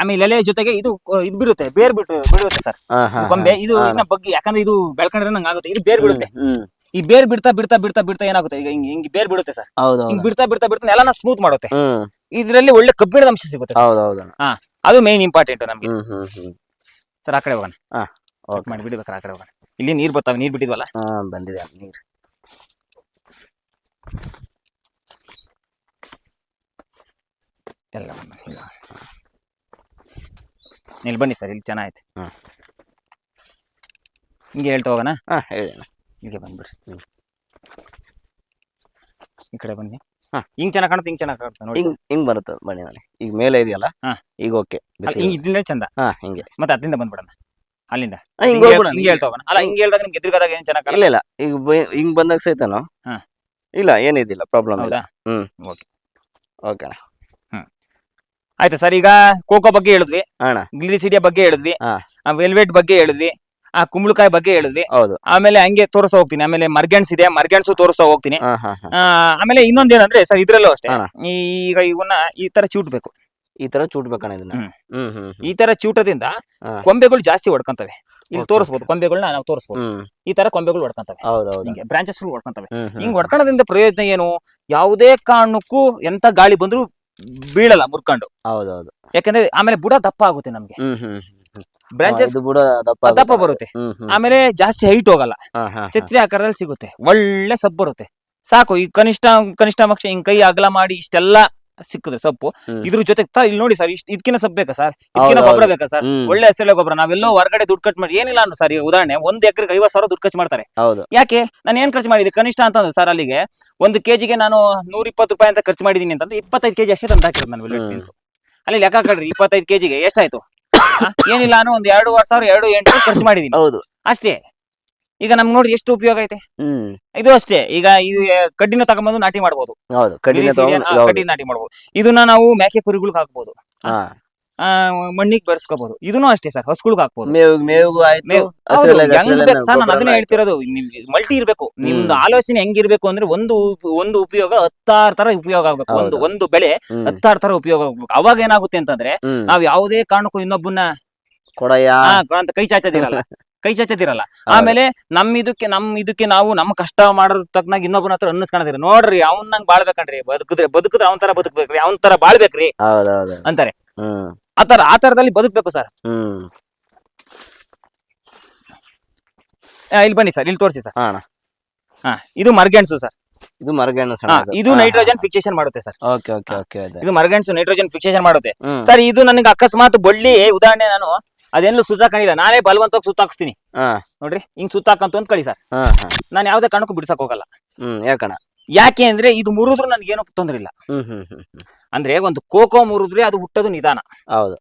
Speaker 1: ಆಮೇಲೆ ಎಲೆ ಜೊತೆಗೆ ಇದು ಇದು ಬಿಡುತ್ತೆ ಬೇರ್ ಬಿಟ್ಟು ಬಿಡುತ್ತೆ ಸರ್. ಕೊಂಬೆ ಇದು. ಇನ್ನ ಬಗ್ಗೆ ಯಾಕಂದ್ರೆ ಇದು ಬೆಳ್ಕೊಂಡ್ರೆ ನಂಗೆ ಆಗುತ್ತೆ ಇದು ಬೇರ್ ಬಿಡುತ್ತೆ. ಈ ಬೇರ್ ಬಿಡ್ತಾ ಬಿಡ್ತಾ ಬಿಡ್ತಾ ಬಿಡ್ತಾ ಏನಾಗುತ್ತೆ ಈಗ ಹಿಂಗ್ ಹಿಂಗ್ ಬೇರ್ ಬಿಡುತ್ತೆ ಸರ್. ಹಿಂಗ್ ಬಿಡ್ತಾ ಬಿಡ್ತಾ ಬಿಡ್ತಾ ನೆಲನ ಸ್ಮೂತ್ ಮಾಡುತ್ತೆ. ಇದ್ರಲ್ಲಿ ಒಳ್ಳೆ ಕಬ್ಬಿಣದ ಅಂಶ ಸಿಗುತ್ತೆ sir.
Speaker 2: ಹೌದು ಹೌದು.
Speaker 1: ಅದು ಮೇನ್ ಇಂಪಾರ್ಟೆಂಟ್ ನಮ್ಗೆ. ಸರ್ ಆ ಕಡೆ ಹೋಗೋಣ. ಮಾಡಿ ಬಿಡ್ಬೇಕಾರೆ ಆ ಕಡೆ ಹೋಗೋಣ. ಇಲ್ಲಿ ನೀರ್ ಬರ್ತಾವ ನೀರ್ ಬಿಟ್ಟಿದ್ವಲ್ಲ?
Speaker 2: ಹಾ ಬಂದಿದೆ ನೀರು.
Speaker 1: ಎಲ್ಲ ಬನ್ನಿ, ಇಲ್ಲ. ಬನ್ನಿ ಸರ್ ಇಲ್ಲಿ ಚೆನ್ನಾಗೈತೆ. ಹಿಂಗೆ ಹೇಳ್ತಾ ಹೋಗೋಣ?
Speaker 2: ಹಾ ಹೇಳಿ.
Speaker 1: ಇಲ್ಲಿಗೆ ಬಂದ್ಬಿಡ್ರಿ. ಈ ಕಡೆ ಬನ್ನಿ.
Speaker 2: ಹಾ.
Speaker 1: ಹಿಂಗ್ ಚೆನ್ನಾಗಿ ಕಾಣುತ್ತೆ ಹಿಂಗ್ ಚೆನ್ನಾಗಿ ಕಾಣುತ್ತೆ ನೋಡಿ
Speaker 2: ಹಿಂಗ್ ಹಿಂಗ್ ಬರುತ್ತೆ ಬನ್ನಿ ಬನ್ನಿ. ಈಗ ಮೇಲೆ ಇದೆಯಲ್ಲ?
Speaker 1: ಹಾ.
Speaker 2: ಈಗ ಓಕೆ
Speaker 1: ಹಿಂಗ್ ಇದ್ದಿದ್ರೆ ಚಂದ?
Speaker 2: ಹಾ ಹಿಂಗೆ.
Speaker 1: ಮತ್ತೆ ಅದರಿಂದ ಬಂದ್ಬಿಡೋಣ. ಅಲ್ಲಿಂದ?
Speaker 2: ಹಿಂಗ್
Speaker 1: ಹಿಂಗ್
Speaker 2: ಹೋಗ್ಬಿಡೋಣ
Speaker 1: ಹಿಂಗ್ ಹೇಳ್ತಾ ಹೋಗೋಣ ಅಲ್ಲ ಹಿಂಗ್ ಹೇಳ್ದಾಗ ನಿಮ್ಗೆ ಎದುರುಗದಾಗ ಏನ್ ಚೆನ್ನಾಗಿ
Speaker 2: ಇಲ್ಲ ಇಲ್ಲ. ಈಗ ಬ- ಹಿಂಗ್ ಬಂದಾಗ ಸಹಿತನು
Speaker 1: ಹಾ.
Speaker 2: ಇಲ್ಲ ಏನಿದಿಲ್ಲ ಪ್ರಾಬ್ಲಮ್ ಇಲ್ಲ.
Speaker 1: ಹೌದಾ?
Speaker 2: ಹ್ಮ್.
Speaker 1: ಓಕೆ.
Speaker 2: ಓಕೆ
Speaker 1: ಆಯ್ತಾ ಸರ್ ಈಗ ಕೋಕೋ ಬಗ್ಗೆ ಹೇಳಿದ್ವಿ.
Speaker 2: ಅಣ್ಣ.
Speaker 1: ಗ್ಲಿಸಿಡಿಯ ಬಗ್ಗೆ ಹೇಳಿದ್ವಿ.
Speaker 2: ಆ
Speaker 1: ವೆಲ್ವೆಟ್ ಬಗ್ಗೆ ಹೇಳಿದ್ವಿ. ಆ ಕುಂಬಳಕಾಯಿ ಬಗ್ಗೆ ಹೇಳಿದ್ವಿ.
Speaker 2: ಹೌದು.
Speaker 1: ಆಮೇಲೆ ಹಂಗೆ ತೋರಿಸ್ತಾ ಹೋಗ್ತೀನಿ. ಆಮೇಲೆ ಮರ್ಗೆಣ್ಸ್ ಇದೆ ಮರ್ಗೆಣ್ಸು ತೋರಿಸ್ತಾ ಹೋಗ್ತೀನಿ.
Speaker 2: ಹಾ ಹಾ ಹಾ.
Speaker 1: ಆ, ಆಮೇಲೆ ಇನ್ನೊಂದೇನಂದ್ರೆ ಸರ್ ಇದ್ರಲ್ಲೂ ಅಷ್ಟೇ.
Speaker 2: ಹಾ.
Speaker 1: ಈಗ ಇವನ್ನ ಈ ತರ ಚೂಟ್ಬೇಕು.
Speaker 2: ಈ ತರ ಚೂಟ್ಬೇಕಣ್ಣ ಇದನ್ನ.
Speaker 1: ಹ್ಮ್.
Speaker 2: ಹ್ಮ್ ಹ್ಮ್ ಹ್ಮ್.
Speaker 1: ಈ ತರ ಚೂಟದಿಂದ
Speaker 2: ಹಾ.
Speaker 1: ಕೊಂಬೆಗಳು ಜಾಸ್ತಿ ಹೊಡ್ಕೊಂತವೆ. ಇಲ್ಲಿ
Speaker 2: Okay,
Speaker 1: ತೋರಿಸ್ಬೋದು ಕೊಂಬೆಗಳನ್ನ ನಾವು ತೋರಿಸ್ಬೋದು.
Speaker 2: ಹ್ಮ್.
Speaker 1: ಈ ತರ ಕೊಂಬೆಗಳು ಹೊಡ್ಕೊಂತವೆ.
Speaker 2: ಹೌದು ಹೌದು
Speaker 1: ಹಿಂಗೆ ಬ್ರಾಂಚಸ್ ಹೊಡ್ಕೊಂತವೆ.
Speaker 2: ಹ್ಮ್ ಹ್ಮ್.
Speaker 1: ಹಿಂಗ್ ಹೊಡ್ಕೊಳ್ಳೋದ್ರಿಂದ ಪ್ರಯೋಜನ ಏನು? ಯಾವುದೇ ಕಾರಣಕ್ಕೂ ಎಂತ ಗಾಳಿ ಬಂದ್ರು ಬೀಳಲ್ಲ ಮುರ್ಕೊಂಡು.
Speaker 2: ಹೌದೌದು. ಹೌದು
Speaker 1: ಯಾಕಂದ್ರೆ ಆಮೇಲೆ ಬುಡ ದಪ್ಪ ಆಗುತ್ತೆ ನಮ್ಗೆ.
Speaker 2: ಹ್ಮ್.
Speaker 1: ಬ್ರಾಂಚಸ್
Speaker 2: ಇದು ಬುಡ ದಪ್ಪ
Speaker 1: ದಪ್ಪ ಬರುತ್ತೆ.
Speaker 2: ಹ್ಮ್ ಹ್ಮ್.
Speaker 1: ಆಮೇಲೆ ಜಾಸ್ತಿ ಹೈಟ್ ಹೋಗಲ್ಲ.
Speaker 2: ಹಾ ಹಾ ಹಾ.
Speaker 1: ಛತ್ರಿ ಆಕಾರದಲ್ಲಿ ಸಿಗುತ್ತೆ. ಒಳ್ಳೆ ಸಬ್ ಬರುತ್ತೆ. ಸಾಕು ಈ ಕನಿಷ್ಠ ಕನಿಷ್ಠ ಪಕ್ಷ ಹಿಂಗ್ ಕೈ ಅಗಲ ಮಾಡಿ ಇಷ್ಟೆಲ್ಲ ಸಿಕ್ಕಿದ್ರೆ ಸೊಪ್ಪು. ಇದ್ರ ಜೊತೆ ತ- ಇಲ್ಲಿ ನೋಡಿ ಸರ್ ಇಷ್ಟ ಇದಕ್ಕಿನ ಸೊಪ್ಪು ಬೇಕಾ ಸರ್ ಇದಕ್ಕಿನ ಗೊಬ್ಬರ ಬೇಕಾ ಸರ್ ಒಳ್ಳೆ ಹಸಿಳೆ ಗೊಬ್ಬರ. ನಾವೆಲ್ಲೋ ಹೊರಗಡೆ ದುಡ್ಡು ಕಟ್ ಮಾಡಿ ಏನಿಲ್ಲ ಅಂದ್ರೆ ಸರ್ ಉದಾಹರಣೆ ಒಂದ್ ಎಕರೆಗೆ ಐವತ್ ಸಾವಿರ ದುಡ್ಡು ಖರ್ಚು ಮಾಡ್ತಾರೆ. ಯಾಕೆ? ನಾನು ಏನ್ ಖರ್ಚು ಮಾಡಿದೆ ಕನಿಷ್ಠ ಅಂತಂದ್ರೆ ಸರ್ ಅಲ್ಲಿಗೆ ಒಂದು ಕೆಜಿಗೆ ನಾನು ನೂರ ಇಪ್ಪತ್ತು ರೂಪಾಯಿ ಅಂತ ಖರ್ಚು ಮಾಡಿದೀನಿ ಅಂತಂದ್ರೆ ಇಪ್ಪತ್ತೈದು ಕೆಜಿ ಅಷ್ಟೇ ತಂದು ಹಾಕಿರೋದು ನಾನು. ಬೀನ್ಸ್ ಅಲ್ಲಿ ಲೆಕ್ಕ ಕಡ್ರಿ ಇಪ್ಪತ್ತೈದು ಕೆಜಿಗೆ ಎಷ್ಟಾಯ್ತು? ಏನಿಲ್ಲ ನಾನು ಒಂದ್ ಎರಡೂವರೆ ಸಾವಿರ ಎರಡು ಎಂಟು ಖರ್ಚು ಮಾಡಿದೀನಿ.
Speaker 2: ಹೌದು.
Speaker 1: ಅಷ್ಟೇ. ಈಗ ನಮ್ಗೆ ನೋಡಿ ಎಷ್ಟು ಉಪಯೋಗ ಐತೆ.
Speaker 2: ಹ್ಮ್.
Speaker 1: ಇದು ಅಷ್ಟೇ ಈಗ ಈ ಕಡ್ಡಿನ ತಗೊಂಬಂದು ನಾಟಿ ಮಾಡ್ಬೋದು.
Speaker 2: ಹೌದು ಕಡಿಮೆ
Speaker 1: ಕಡ್ಡಿ ನಾಟಿ ಮಾಡಬಹುದು ಇದನ್ನ ನಾವು ಮೇಕೆ ಕುರಿಗಳಿಗೆ ಹಾಕ್ಬೋದು.
Speaker 2: ಹಾ.
Speaker 1: ಮಣ್ಣಿಗೆ ಬೆರೆಸ್ಕೋಬಹುದು ಇದನ್ನು ಅಷ್ಟೇ ಸರ್ ಹಸುಗಳಿಗೆ ಹಾಕ್ಬೋದು.
Speaker 2: ಮೇವು ಮೇವು ಆಯ್ತು
Speaker 1: ಸರ್ ನಾನು ಅದನ್ನೇ ಹೇಳ್ತಿರೋದು ಮಲ್ಟಿ ಇರ್ಬೇಕು. ನಿಮ್ದು. ಆಲೋಚನೆ ಹೆಂಗಿರ್ಬೇಕು ಅಂದ್ರೆ ಒಂದು ಒಂದು ಉಪಯೋಗ ಹತ್ತಾರು ತರ ಉಪಯೋಗ ಆಗ್ಬೇಕು. ಒಂದು. ಒಂದು ಬೆಳೆ ಹತ್ತಾರು ತರ ಉಪಯೋಗ ಆಗ್ಬೇಕು. ಅವಾಗ ಏನಾಗುತ್ತೆ ಅಂತಂದ್ರೆ
Speaker 2: ನಾವು
Speaker 1: ನಾವ್ ಯಾವುದೇ ಕಾರಣಕ್ಕೂ
Speaker 2: ಇನ್ನೊಬ್ಬನ
Speaker 1: ಕೊಡಯ್ಯ. ಅಂತ ಕೈ ಚಾಚದಿರಲ್ಲ. ಕೈ ಚಾಚದಿರಲ್ಲ ಆಮೇಲೆ ನಮ್ ಇದಕ್ಕೆ ನಮ್ ಇದಕ್ಕೆ ನಾವು ನಮ್ ಕಷ್ಟ ಮಾಡೋದ್ ತಕ್ಕನಾಗ ಇನ್ನೊಬ್ಬನ ಹತ್ರ ಅನ್ನಿಸ್ಕೊಳದಿರ ನೋಡ್ರಿ ಅವ್ನ್ ನಂಗ್ ಬಾಳ್ಬೇಕನ್ರಿ ಬದುಕಿದ್ರೆ ಬದುಕಿದ್ರೆ ಅವನ್ ತರ ಬದುಕ್ಬೇಕ್ರಿ ಅವನ್ ತರ ಬಾಳ್ಬೇಕ್ರಿ ಅಂತಾರೆ.
Speaker 2: ಹ್ಮ್.
Speaker 1: ಆತರ ಆ ತರದಲ್ಲಿ ಬದುಕ್ಬೇಕು ಸರ್.
Speaker 2: ಹ್ಮ್.
Speaker 1: ಇಲ್ಲಿ ಬನ್ನಿ ಸರ್ ಇಲ್ಲಿ ತೋರಿಸಿ ಸರ್.
Speaker 2: ಹಾ ಅಣ್ಣ.
Speaker 1: ಹಾ ಇದು ಮರ್ಗೆಣ್ಸು ಸರ್.
Speaker 2: ಇದು ಮರಗೆಣ್ಣು
Speaker 1: ಹಾ, ಇದು. ನೈಟ್ರೋಜನ್ ಫಿಕ್ಸೇಷನ್ ಮಾಡುತ್ತೆ ಸರ್.
Speaker 2: ಓಕೆ ಓಕೆ ಓಕೆ ಇದು
Speaker 1: ಮರ್ಗೆಣ್ಸು ನೈಟ್ರೋಜನ್ ಫಿಕ್ಸೇಷನ್ ಮಾಡುತ್ತೆ.
Speaker 2: ಹ್ಮ್.
Speaker 1: ಸರ್ ಇದು ನನಗೆ ಅಕಸ್ಮಾತ್ ಬಳ್ಳಿ ಉದಾಹರಣೆ ನಾನು ಅದೆಲ್ಲೂ ಸುತ್ತಾಕೊಂಡಿಲ್ಲ ನಾನೇ ಬಲವಂತವಾಗಿ ಸುತ್ತಾಕ್ಸ್ತೀನಿ.
Speaker 2: ಹಾ.
Speaker 1: ನೋಡ್ರಿ ಹಿಂಗ್ ಸುತ್ತಾಕಂತ ಒಂದ್ ಕಳಿ ಸರ್
Speaker 2: ಹಾ ಹಾ.
Speaker 1: ನಾನು ಯಾವ್ದೇ ಕಾರಣಕ್ಕೂ ಬಿಡ್ಸಕ್ ಹೋಗಲ್ಲ.
Speaker 2: ಹ್ಮ್ ಯಾಕಣ್ಣ?
Speaker 1: ಯಾಕೆ ಅಂದ್ರೆ ಇದು ಮುರಿದ್ರು ನನ್ಗೇನು ತೊಂದ್ರೆ ಇಲ್ಲ.
Speaker 2: ಹ್ಮ್ ಹ್ಮ್ ಹ್ಮ್ ಹ್ಮ್.
Speaker 1: ಅಂದ್ರೆ ಒಂದು ಕೋಕೋ ಮುರಿದ್ರೆ ಅದು ಹುಟ್ಟೋದು ನಿಧಾನ.
Speaker 2: ಹೌದು.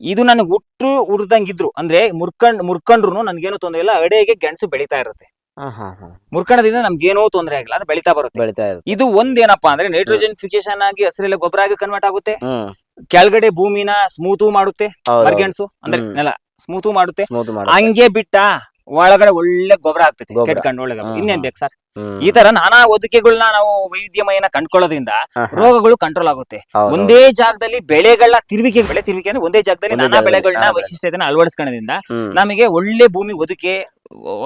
Speaker 1: ಇದು ನನಗೆ ಹುಟ್ಟು ಹುಡ್ದಂಗಿದ್ರು ಅಂದ್ರೆ ಮುರ್ಕಂಡ್ ಮುರ್ಕಂಡ್ರು ನನ್ಗೇನು ತೊಂದ್ರೆ ಇಲ್ಲ. ಅಡೆಗೆ ಗೆಣಸು ಬೆಳೀತಾ ಇರುತ್ತೆ.
Speaker 2: ಹಾ ಹಾ ಹಾ.
Speaker 1: ಮುರ್ಕಣದಿಂದ ನಮ್ಗೇನೋ ತೊಂದ್ರೆ ಆಗಿಲ್ಲ ಅದು ಬೆಳೀತಾ ಬರುತ್ತೆ.
Speaker 2: ಬೆಳಿತಾ ಇರುತ್ತೆ.
Speaker 1: ಇದು ಒಂದೇನಪ್ಪಾ ಅಂದ್ರೆ ನೈಟ್ರೋಜನ್ ಫಿಕೇಶನ್ ಆಗಿ ಹಸಿರೆಲ್ಲ ಗೊಬ್ಬರ ಆಗಿ ಕನ್ವರ್ಟ್ ಆಗುತ್ತೆ.
Speaker 2: ಹ್ಮ್.
Speaker 1: ಕೆಳಗಡೆ ಭೂಮಿನ ಸ್ಮೂತು ಮಾಡುತ್ತೆ
Speaker 2: ಹೌದು
Speaker 1: ಮರ್ಗೆಣಸು ಅಂದ್ರೆ
Speaker 2: ಹ್ಮ್.
Speaker 1: ನೆಲ ಸ್ಮೂತು ಮಾಡುತ್ತೆ.
Speaker 2: ಸ್ಮೂತ್ ಮಾಡ
Speaker 1: ಹಂಗೆ ಬಿಟ್ಟ ಒಳಗಡೆ ಒಳ್ಳೆ ಗೊಬ್ಬರ ಆಗ್ತೈತೆ
Speaker 2: ಗೊಬ್ರ.
Speaker 1: ಕೆಟ್ಕೊಂಡು ಒಳ್ಳೆ ಗೊಬ್ಬರ
Speaker 2: ಹ್ಮ್,
Speaker 1: ಇನ್ನೇನ್. ಬೇಕು ಸರ್? ಈ ತರ ನಾನಾ ಒದಕೆಗಳನ್ನ ನಾವು ವೈವಿಧ್ಯಮಯನ ಕಂಡ್ಕೊಳ್ಳೋದ್ರಿಂದ. ರೋಗಗಳು ಕಂಟ್ರೋಲ್ ಆಗುತ್ತೆ. ಒಂದೇ ಜಾಗದಲ್ಲಿ ಬೆಳೆಗಳ ತಿರುವಿಕೆ ಬೆಳೆ ತಿರುವಿಕೆ ಅಂದ್ರೆ ಒಂದೇ ಜಾಗದಲ್ಲಿ
Speaker 2: ಒಂದೇ
Speaker 1: ನಾನಾ
Speaker 2: ಜಾಗದಲ್ಲಿ,
Speaker 1: ಬೆಳೆಗಳನ್ನ
Speaker 2: ನಾನಾ ಬೆಳೆ.
Speaker 1: ವೈಶಿಷ್ಟ್ಯತೆನ ಅಳವಡಿಸ್ಕೊಳ್ಳೋದ್ರಿಂದ. ನಮಗೆ ಒಳ್ಳೆ ಭೂಮಿ ಒದಕೆ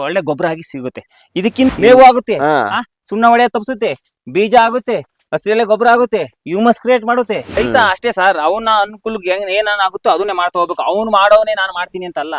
Speaker 1: ಒಳ್ಳೆ ಗೊಬ್ಬರ ಆಗಿ ಸಿಗುತ್ತೆ. ಇದಕ್ಕಿಂತ ಮೇವು ಆಗುತ್ತೆ.
Speaker 2: ಹಾ.
Speaker 1: ಸುಣ್ಣ ಒಳ್ಳೆ ತಪ್ಪಿಸುತ್ತೆ ಬೀಜ ಆಗುತ್ತೆ. ಹಸಿರೆಲೆ ಗೊಬ್ಬರ ಆಗುತ್ತೆ ಹ್ಯೂಮಸ್ ಕ್ರಿಯೇಟ್ ಮಾಡುತ್ತೆ. ರೈತ ಅಷ್ಟೇ ಸರ್ ಅವನ ಅನುಕೂಲಕ್ಕೆ ಹೆಂಗ್ ಏನಾಗುತ್ತೋ ಅದನ್ನೇ ಮಾಡ್ತಾ ಹೋಗ್ಬೇಕು. ಅವ್ನು ಮಾಡೋನೇ ನಾನು ಮಾಡ್ತೀನಿ ಅಂತ ಅಲ್ಲ